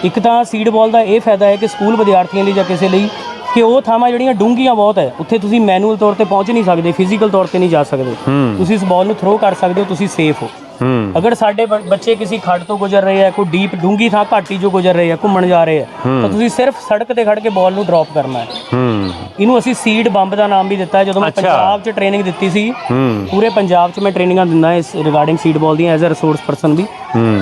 ਇੱਕ ਤਾਂ ਸੀਡ ਬਾਲ ਦਾ ਇਹ ਫਾਇਦਾ ਹੈ ਕਿ ਸਕੂਲ ਵਿਦਿਆਰਥੀਆਂ ਲਈ ਜਾਂ ਕਿਸੇ ਲਈ ਕਿ ਉਹ ਥਾਵਾਂ ਜਿਹੜੀਆਂ ਡੂੰਘੀਆਂ ਬਹੁਤ ਹੈ ਉੱਥੇ ਤੁਸੀਂ ਮੈਨੂਅਲ ਤੌਰ ਤੇ ਪਹੁੰਚ ਨਹੀਂ ਸਕਦੇ ਫਿਜ਼ੀਕਲ ਤੌਰ ਤੇ ਨਹੀਂ ਜਾ ਸਕਦੇ। ਤੁਸੀਂ ਇਸ ਬਾਲ ਨੂੰ ਥਰੋ ਕਰ ਸਕਦੇ ਹੋ ਤੁਸੀਂ ਸੇਫ ਹੋ। ਅਗਰ ਸਾਡੇ ਬੱਚੇ ਕਿਸੇ ਖੱਡ ਤੋਂ ਗੁਜ਼ਰ ਰਹੇ ਆ ਕੋਈ ਡੀਪ ਡੂੰਗੀ ਥਾਂ ਘਾਟੀ ਚੋਂ ਗੁਜ਼ਰ ਰਹੇ ਆ ਘੁੰਮਣ ਜਾ ਰਹੇ ਆ ਤਾਂ ਤੁਸੀਂ ਸਿਰਫ ਸੜਕ ਤੇ ਖੜ ਕੇ ਬਾਲ ਨੂੰ ਡ੍ਰੌਪ ਕਰਨਾ ਹੈ। ਇਹਨੂੰ ਅਸੀਂ ਸੀਡ ਬੰਬ ਦਾ ਨਾਮ ਵੀ ਦਿੱਤਾ ਜਦੋਂ ਮੈਂ। ਪੰਜਾਬ 'ਚ ਟ੍ਰੇਨਿੰਗ ਦਿੱਤੀ ਸੀ ਪੂਰੇ ਪੰਜਾਬ 'ਚ ਮੈਂ ਟ੍ਰੇਨਿੰਗਾਂ ਦਿੰਦਾ ਇਸ ਰਿਗਾਰਡਿੰਗ ਸੀਡ ਬਾਲ ਦੀਆਂ ਐਜ਼ ਅ ਰਿਸੋਰਸ ਪਰਸਨ ਵੀ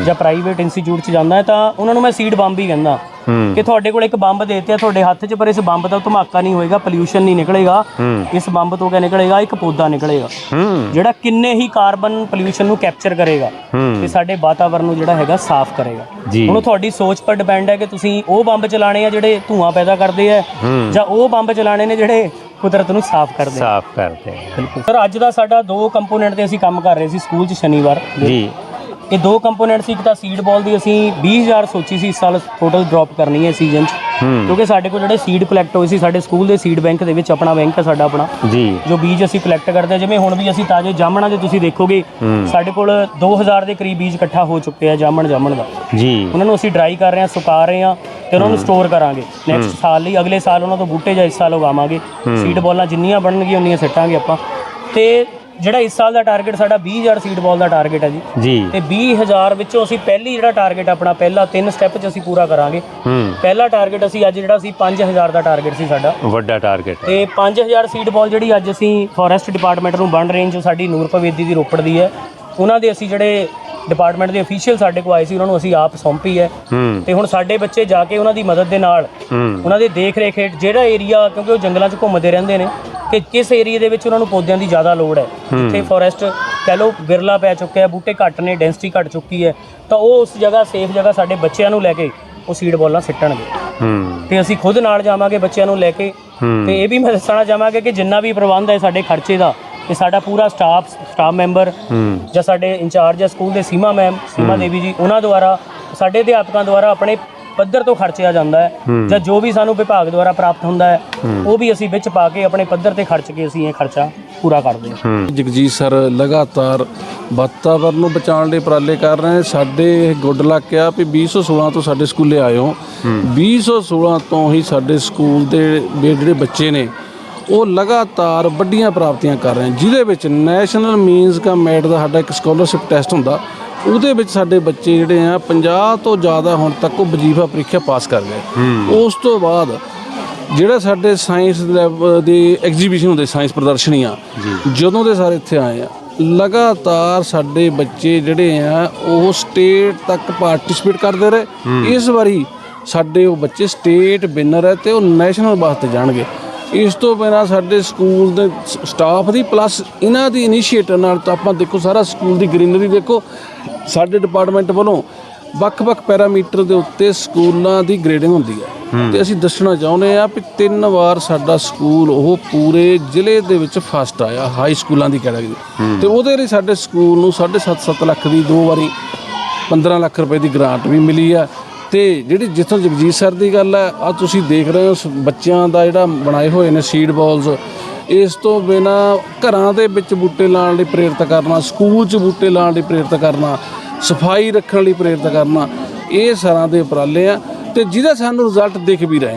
ਜਾਂ ਪ੍ਰਾਈਵੇਟ ਇੰਸਟੀਚਿਊਟ 'ਚ ਜਾਂਦਾ ਤਾਂ ਉਹਨਾਂ ਨੂੰ ਮੈਂ ਸੀਡ ਬੰਬ ਹੀ ਕਹਿੰਦਾ। ਕਿ ਤੁਹਾਡੇ ਕੋਲ ਇੱਕ ਬੰਬ ਦਿੱਤਾ ਤੁਹਾਡੇ ਹੱਥ 'ਚ ਪਰ ਇਸ ਬੰਬ ਦਾ ਧਮਾਕਾ ਨਹੀਂ ਹੋਏਗਾ ਪੋਲਿਊਸ਼ਨ ਨਹੀਂ ਨਿਕਲੇਗਾ। ਇਸ ਬੰਬ ਤੋਂ ਕਿਆ ਨਿਕਲੇਗਾ? ਇੱਕ ਪੌਦਾ ਨਿਕਲੇਗਾ। ਜਿਹੜਾ ਕਿੰਨੇ ਹੀ ਕਾਰਬਨ ਪੋਲਿਊਸ਼ਨ ਨੂੰ ਕੈਪਚਰ ਕਰੇਗਾ ਤੇ ਸਾਡੇ ਵਾਤਾਵਰਣ ਨੂੰ ਜਿਹੜਾ ਹੈਗਾ ਸਾਫ਼ ਕਰੇਗਾ। ਹੁਣ ਤੁਹਾਡੀ ਸੋਚ ਪਰ ਡਿਪੈਂਡ ਹੈ ਕਿ ਤੁਸੀਂ ਉਹ ਬੰਬ ਚਲਾਣੇ ਆ ਜਿਹੜੇ ਧੂਆਂ ਪੈਦਾ ਕਰਦੇ ਆ ਜਾਂ ਉਹ ਬੰਬ ਚਲਾਣੇ ਨੇ ਜਿਹੜੇ ਕੁਦਰਤ ਨੂੰ ਸਾਫ਼ ਕਰਦੇ ਆ। ਸਾਫ਼ ਕਰਦੇ ਬਿਲਕੁਲ। ਸਰ ਅੱਜ ਦਾ ਸਾਡਾ ਦੋ ਕੰਪੋਨੈਂਟ ਤੇ ਅਸੀਂ ਕੰਮ ਕਰ ਰਹੇ ਸੀ ਸਕੂਲ 'ਚ ਸ਼ਨੀਵਾਰ ਜੀ। ਇਹ ਦੋ ਕੰਪੋਨੈਂਟ ਸੀ ਇੱਕ ਤਾਂ ਸੀਡ ਬਾਲ ਦੀ ਅਸੀਂ 20000 ਸੋਚੀ ਸੀ ਇਸ ਸਾਲ ਟੋਟਲ ਡ੍ਰੌਪ ਕਰਨੀ ਹੈ ਸੀਜ਼ਨ 'ਚ। ਕਿਉਂਕਿ ਸਾਡੇ ਕੋਲ ਜਿਹੜੇ ਸੀਡ ਕਲੈਕਟ ਹੋਏ ਸੀ ਸਾਡੇ ਸਕੂਲ ਦੇ ਸੀਡ ਬੈਂਕ ਦੇ ਵਿੱਚ ਆਪਣਾ ਬੈਂਕ ਹੈ ਸਾਡਾ ਆਪਣਾ। ਜੀ। ਜੋ ਬੀਜ ਅਸੀਂ ਕਲੈਕਟ ਕਰਦੇ ਹਾਂ ਜਿਵੇਂ ਹੁਣ ਵੀ ਅਸੀਂ ਤਾਜ਼ੇ ਜਾਮਣਾਂ ਦੇ ਤੁਸੀਂ ਦੇਖੋਗੇ ਸਾਡੇ ਕੋਲ 2000 ਦੇ ਕਰੀਬ ਬੀਜ ਇਕੱਠਾ ਹੋ ਚੁੱਕੇ ਆ ਜਾਮਣ ਜਾਮਣ ਦਾ। ਜੀ। ਉਹਨਾਂ ਨੂੰ ਅਸੀਂ ਡਰਾਈ ਕਰ ਰਹੇ ਹਾਂ ਸੁਕਾ ਰਹੇ ਹਾਂ ਤੇ ਉਹਨਾਂ ਨੂੰ ਸਟੋਰ ਕਰਾਂਗੇ। ਨੈਕਸਟ ਸਾਲ ਲਈ ਅਗਲੇ ਸਾਲ ਉਹਨਾਂ ਤੋਂ ਬੂਟੇ ਜਾਂ ਇਸ ਸਾਲ ਉਗਾਵਾਂਗੇ। ਸੀਡ ਬਾਲਾਂ ਜਿੰਨੀਆਂ ਬਣਨਗੀਆਂ ਉਨੀਆਂ ਸਿੱਟਾਂਗੇ ਆਪਾਂ। ਤੇ ਜਿਹੜਾ ਇਸ ਸਾਲ ਦਾ ਟਾਰਗੇਟ ਸਾਡਾ 20000 ਸੀਡ ਬਾਲ ਦਾ ਟਾਰਗੇਟ ਹੈ ਜੀ। ਜੀ। ਤੇ 20000 ਵਿੱਚੋਂ ਅਸੀਂ ਪਹਿਲੀ ਜਿਹੜਾ ਟਾਰਗੇਟ ਆਪਣਾ ਪਹਿਲਾ ਤਿੰਨ ਸਟੈਪ 'ਚ ਅਸੀਂ ਪੂਰਾ ਕਰਾਂਗੇ। ਹੂੰ। ਪਹਿਲਾ ਟਾਰਗੇਟ ਅਸੀਂ ਅੱਜ ਜਿਹੜਾ ਸੀ 5000 ਦਾ ਟਾਰਗੇਟ ਸੀ ਸਾਡਾ। ਵੱਡਾ ਟਾਰਗੇਟ ਤੇ 5000 ਸੀਡ ਬਾਲ ਜਿਹੜੀ ਅੱਜ ਅਸੀਂ ਫੋਰੈਸਟ ਡਿਪਾਰਟਮੈਂਟ ਨੂੰ ਹਾਂ ਜੋ ਸਾਡੀ ਨੂਰ ਪਵੇਦੀ ਦੀ ਰੋਪੜ ਦੀ ਹੈ ਉਹਨਾਂ ਦੇ ਅਸੀਂ ਜਿਹੜੇ ਡਿਪਾਰਟਮੈਂਟ ਦੇ ਅਫੀਸ਼ੀਅਲ ਸਾਡੇ ਕੋਲ ਆਏ ਸੀ ਉਹਨਾਂ ਨੂੰ ਅਸੀਂ ਆਪ ਸੌਂਪੀ ਹੈ। ਤੇ ਹੁਣ ਸਾਡੇ ਬੱਚੇ ਜਾ ਕੇ ਉਹਨਾਂ ਦੀ ਮਦਦ ਦੇ ਨਾਲ ਉਹਨਾਂ ਦੇ ਦੇਖ ਰੇਖ ਹੇਠ ਜਿਹੜਾ ਏਰੀਆ ਕਿਉਂਕਿ ਉਹ ਜੰਗਲਾਂ 'ਚ ਘੁੰਮਦੇ ਰਹਿੰਦੇ ਨੇ ਕਿ ਕਿਸ ਏਰੀਆ ਦੇ ਵਿੱਚ ਉਹਨਾਂ ਨੂੰ ਪੌਦਿਆਂ ਦੀ ਜ਼ਿਆਦਾ ਲੋੜ ਹੈ। ਜਿੱਥੇ ਫੋਰੈਸਟ ਕਹਿ ਲਓ ਵਿਰਲਾ ਪੈ ਚੁੱਕਿਆ ਹੈ ਬੂਟੇ ਘੱਟ ਨੇ ਡੈਂਸਿਟੀ ਘੱਟ ਚੁੱਕੀ ਹੈ ਤਾਂ ਉਹ ਉਸ ਜਗ੍ਹਾ ਸੇਫ ਜਗ੍ਹਾ ਸਾਡੇ ਬੱਚਿਆਂ ਨੂੰ ਲੈ ਕੇ ਉਹ ਸੀਡ ਬਾਲਾਂ ਸਿੱਟਣਗੇ। ਤੇ ਅਸੀਂ ਖੁਦ ਨਾਲ ਜਾਵਾਂਗੇ ਬੱਚਿਆਂ ਨੂੰ ਲੈ ਕੇ ਤੇ ਇਹ ਵੀ ਮੈਂ ਦੱਸਣਾ ਚਾਹਾਂਗਾ ਕਿ ਜਿੰਨਾ ਵੀ ਪ੍ਰਬੰਧ ਹੈ ਸਾਡੇ ਖਰਚੇ ਦਾ ਇਹ ਸਾਡਾ ਪੂਰਾ ਸਟਾਫ ਸਟਾਫ ਮੈਂਬਰ ਜਾਂ ਸਾਡੇ ਇੰਚਾਰਜ ਹੈ ਸਕੂਲ ਦੇ ਸੀਮਾ ਮੈਮ ਸੀਮਾ ਦੇਵੀ ਜੀ ਉਹਨਾਂ ਦੁਆਰਾ ਸਾਡੇ ਅਧਿਆਪਕਾਂ ਦੁਆਰਾ ਆਪਣੇ ਪੱਧਰ ਤੋਂ ਖਰਚਿਆ ਜਾਂਦਾ ਹੈ ਜਾਂ ਜੋ ਵੀ ਸਾਨੂੰ ਵਿਭਾਗ ਦੁਆਰਾ ਪ੍ਰਾਪਤ ਹੁੰਦਾ ਹੈ ਉਹ ਵੀ ਅਸੀਂ ਵਿੱਚ ਪਾ ਕੇ ਆਪਣੇ ਪੱਧਰ ਤੇ ਖਰਚ ਕੇ ਅਸੀਂ ਇਹ ਖਰਚਾ ਪੂਰਾ ਕਰਦੇ ਹਾਂ। ਜਗਜੀਤ ਸਰ ਲਗਾਤਾਰ ਵਾਤਾਵਰਨ ਨੂੰ ਬਚਾਉਣ ਲਈ ਉਪਰਾਲੇ ਕਰ ਰਹੇ ਨੇ। ਸਾਡੇ ਇਹ ਗੁੱਡ ਲੱਕ ਆ ਵੀ 2016 ਤੋਂ ਸਾਡੇ ਸਕੂਲੇ ਆਏ ਹੋ। 2016 ਤੋਂ ਹੀ ਸਾਡੇ ਸਕੂਲ ਦੇ ਜਿਹੜੇ ਬੱਚੇ ਨੇ ਉਹ ਲਗਾਤਾਰ ਵੱਡੀਆਂ ਪ੍ਰਾਪਤੀਆਂ ਕਰ ਰਹੇ ਨੇ ਜਿਹਦੇ ਵਿੱਚ ਨੈਸ਼ਨਲ ਮੀਨਸ ਕਾ ਮੈਟ ਦਾ ਸਾਡਾ ਇੱਕ ਸਕਾਲਰਸ਼ਿਪ ਟੈਸਟ ਹੁੰਦਾ। ਉਹਦੇ ਵਿੱਚ ਸਾਡੇ ਬੱਚੇ ਜਿਹੜੇ ਆ 50 ਤੋਂ ਜ਼ਿਆਦਾ ਹੁਣ ਤੱਕ ਉਹ ਵਜੀਫਾ ਪ੍ਰੀਖਿਆ ਪਾਸ ਕਰ ਗਏ। ਉਸ ਤੋਂ ਬਾਅਦ ਜਿਹੜਾ ਸਾਡੇ ਸਾਇੰਸ ਲੈਬ ਦੀ ਐਗਜ਼ੀਬਿਸ਼ਨ ਹੁੰਦੇ ਸਾਇੰਸ ਪ੍ਰਦਰਸ਼ਨੀਆਂ ਜਦੋਂ ਦੇ ਸਾਰੇ ਇੱਥੇ ਆਏ ਆ ਲਗਾਤਾਰ ਸਾਡੇ ਬੱਚੇ ਜਿਹੜੇ ਆ ਉਹ ਸਟੇਟ ਤੱਕ ਪਾਰਟਿਸਿਪੇਟ ਕਰਦੇ ਰਹੇ। ਇਸ ਵਾਰੀ ਸਾਡੇ ਉਹ ਬੱਚੇ ਸਟੇਟ ਵਿਨਰ ਹੈ ਤੇ ਉਹ ਨੈਸ਼ਨਲ ਵਾਸਤੇ ਜਾਣਗੇ। ਇਸ ਤੋਂ ਬਿਨਾਂ ਸਾਡੇ ਸਕੂਲ ਦੇ ਸਟਾਫ ਦੀ ਪਲੱਸ ਇਹਨਾਂ ਦੀ ਇਨੀਸ਼ੀਏਟਿਵ ਨਾਲ ਤਾਂ ਆਪਾਂ ਦੇਖੋ ਸਾਰਾ ਸਕੂਲ ਦੀ ਗ੍ਰੀਨਰੀ ਦੇਖੋ ਸਾਡੇ ਡਿਪਾਰਟਮੈਂਟ ਵੱਲੋਂ ਵੱਖ-ਵੱਖ ਪੈਰਾਮੀਟਰ ਦੇ ਉੱਤੇ ਸਕੂਲਾਂ ਦੀ ਗ੍ਰੇਡਿੰਗ ਹੁੰਦੀ ਹੈ। ਤੇ ਅਸੀਂ ਦੱਸਣਾ ਚਾਹੁੰਦੇ ਆ ਕਿ ਤਿੰਨ ਵਾਰ ਸਾਡਾ ਸਕੂਲ ਉਹ ਪੂਰੇ ਜ਼ਿਲ੍ਹੇ ਦੇ ਵਿੱਚ ਫਸਟ ਆਇਆ ਹਾਈ ਸਕੂਲਾਂ ਦੀ ਕੈਟਾਗਰੀ ਤੇ ਉਹਦੇ ਲਈ ਸਾਡੇ ਸਕੂਲ ਨੂੰ 7.5 ਲੱਖ ਦੀ ਦੋ ਵਾਰੀ 15 ਲੱਖ ਰੁਪਏ ਦੀ ਗ੍ਰਾਂਟ ਵੀ ਮਿਲੀ ਆ। ਤੇ ਜਿਹੜੀ ਜਿੱਥੋਂ ਜਗਜੀਤ ਸਰ ਦੀ ਗੱਲ ਹੈ ਆ ਤੁਸੀਂ ਦੇਖ ਰਹੇ ਹੋ ਸ- ਬੱਚਿਆਂ ਦਾ ਜਿਹੜਾ ਬਣਾਏ ਹੋਏ ਨੇ ਸੀਡ ਬਾਲਸ ਇਸ ਤੋਂ ਬਿਨਾ ਘਰਾਂ ਦੇ ਵਿੱਚ ਬੂਟੇ ਲਾਉਣ ਲਈ ਪ੍ਰੇਰਿਤ ਕਰਨਾ, ਸਕੂਲ 'ਚ ਬੂਟੇ ਲਾਉਣ ਲਈ ਪ੍ਰੇਰਿਤ ਕਰਨਾ, ਸਫ਼ਾਈ ਰੱਖਣ ਲਈ ਪ੍ਰੇਰਿਤ ਕਰਨਾ, ਇਹ ਸਾਰਾਂ ਦੇ ਉਪਰਾਲੇ ਆ ਤੇ ਜਿਹਦਾ ਸਾਨੂੰ ਰਿਜ਼ਲਟ ਦਿਖ ਵੀ ਰਹੇ ਆ।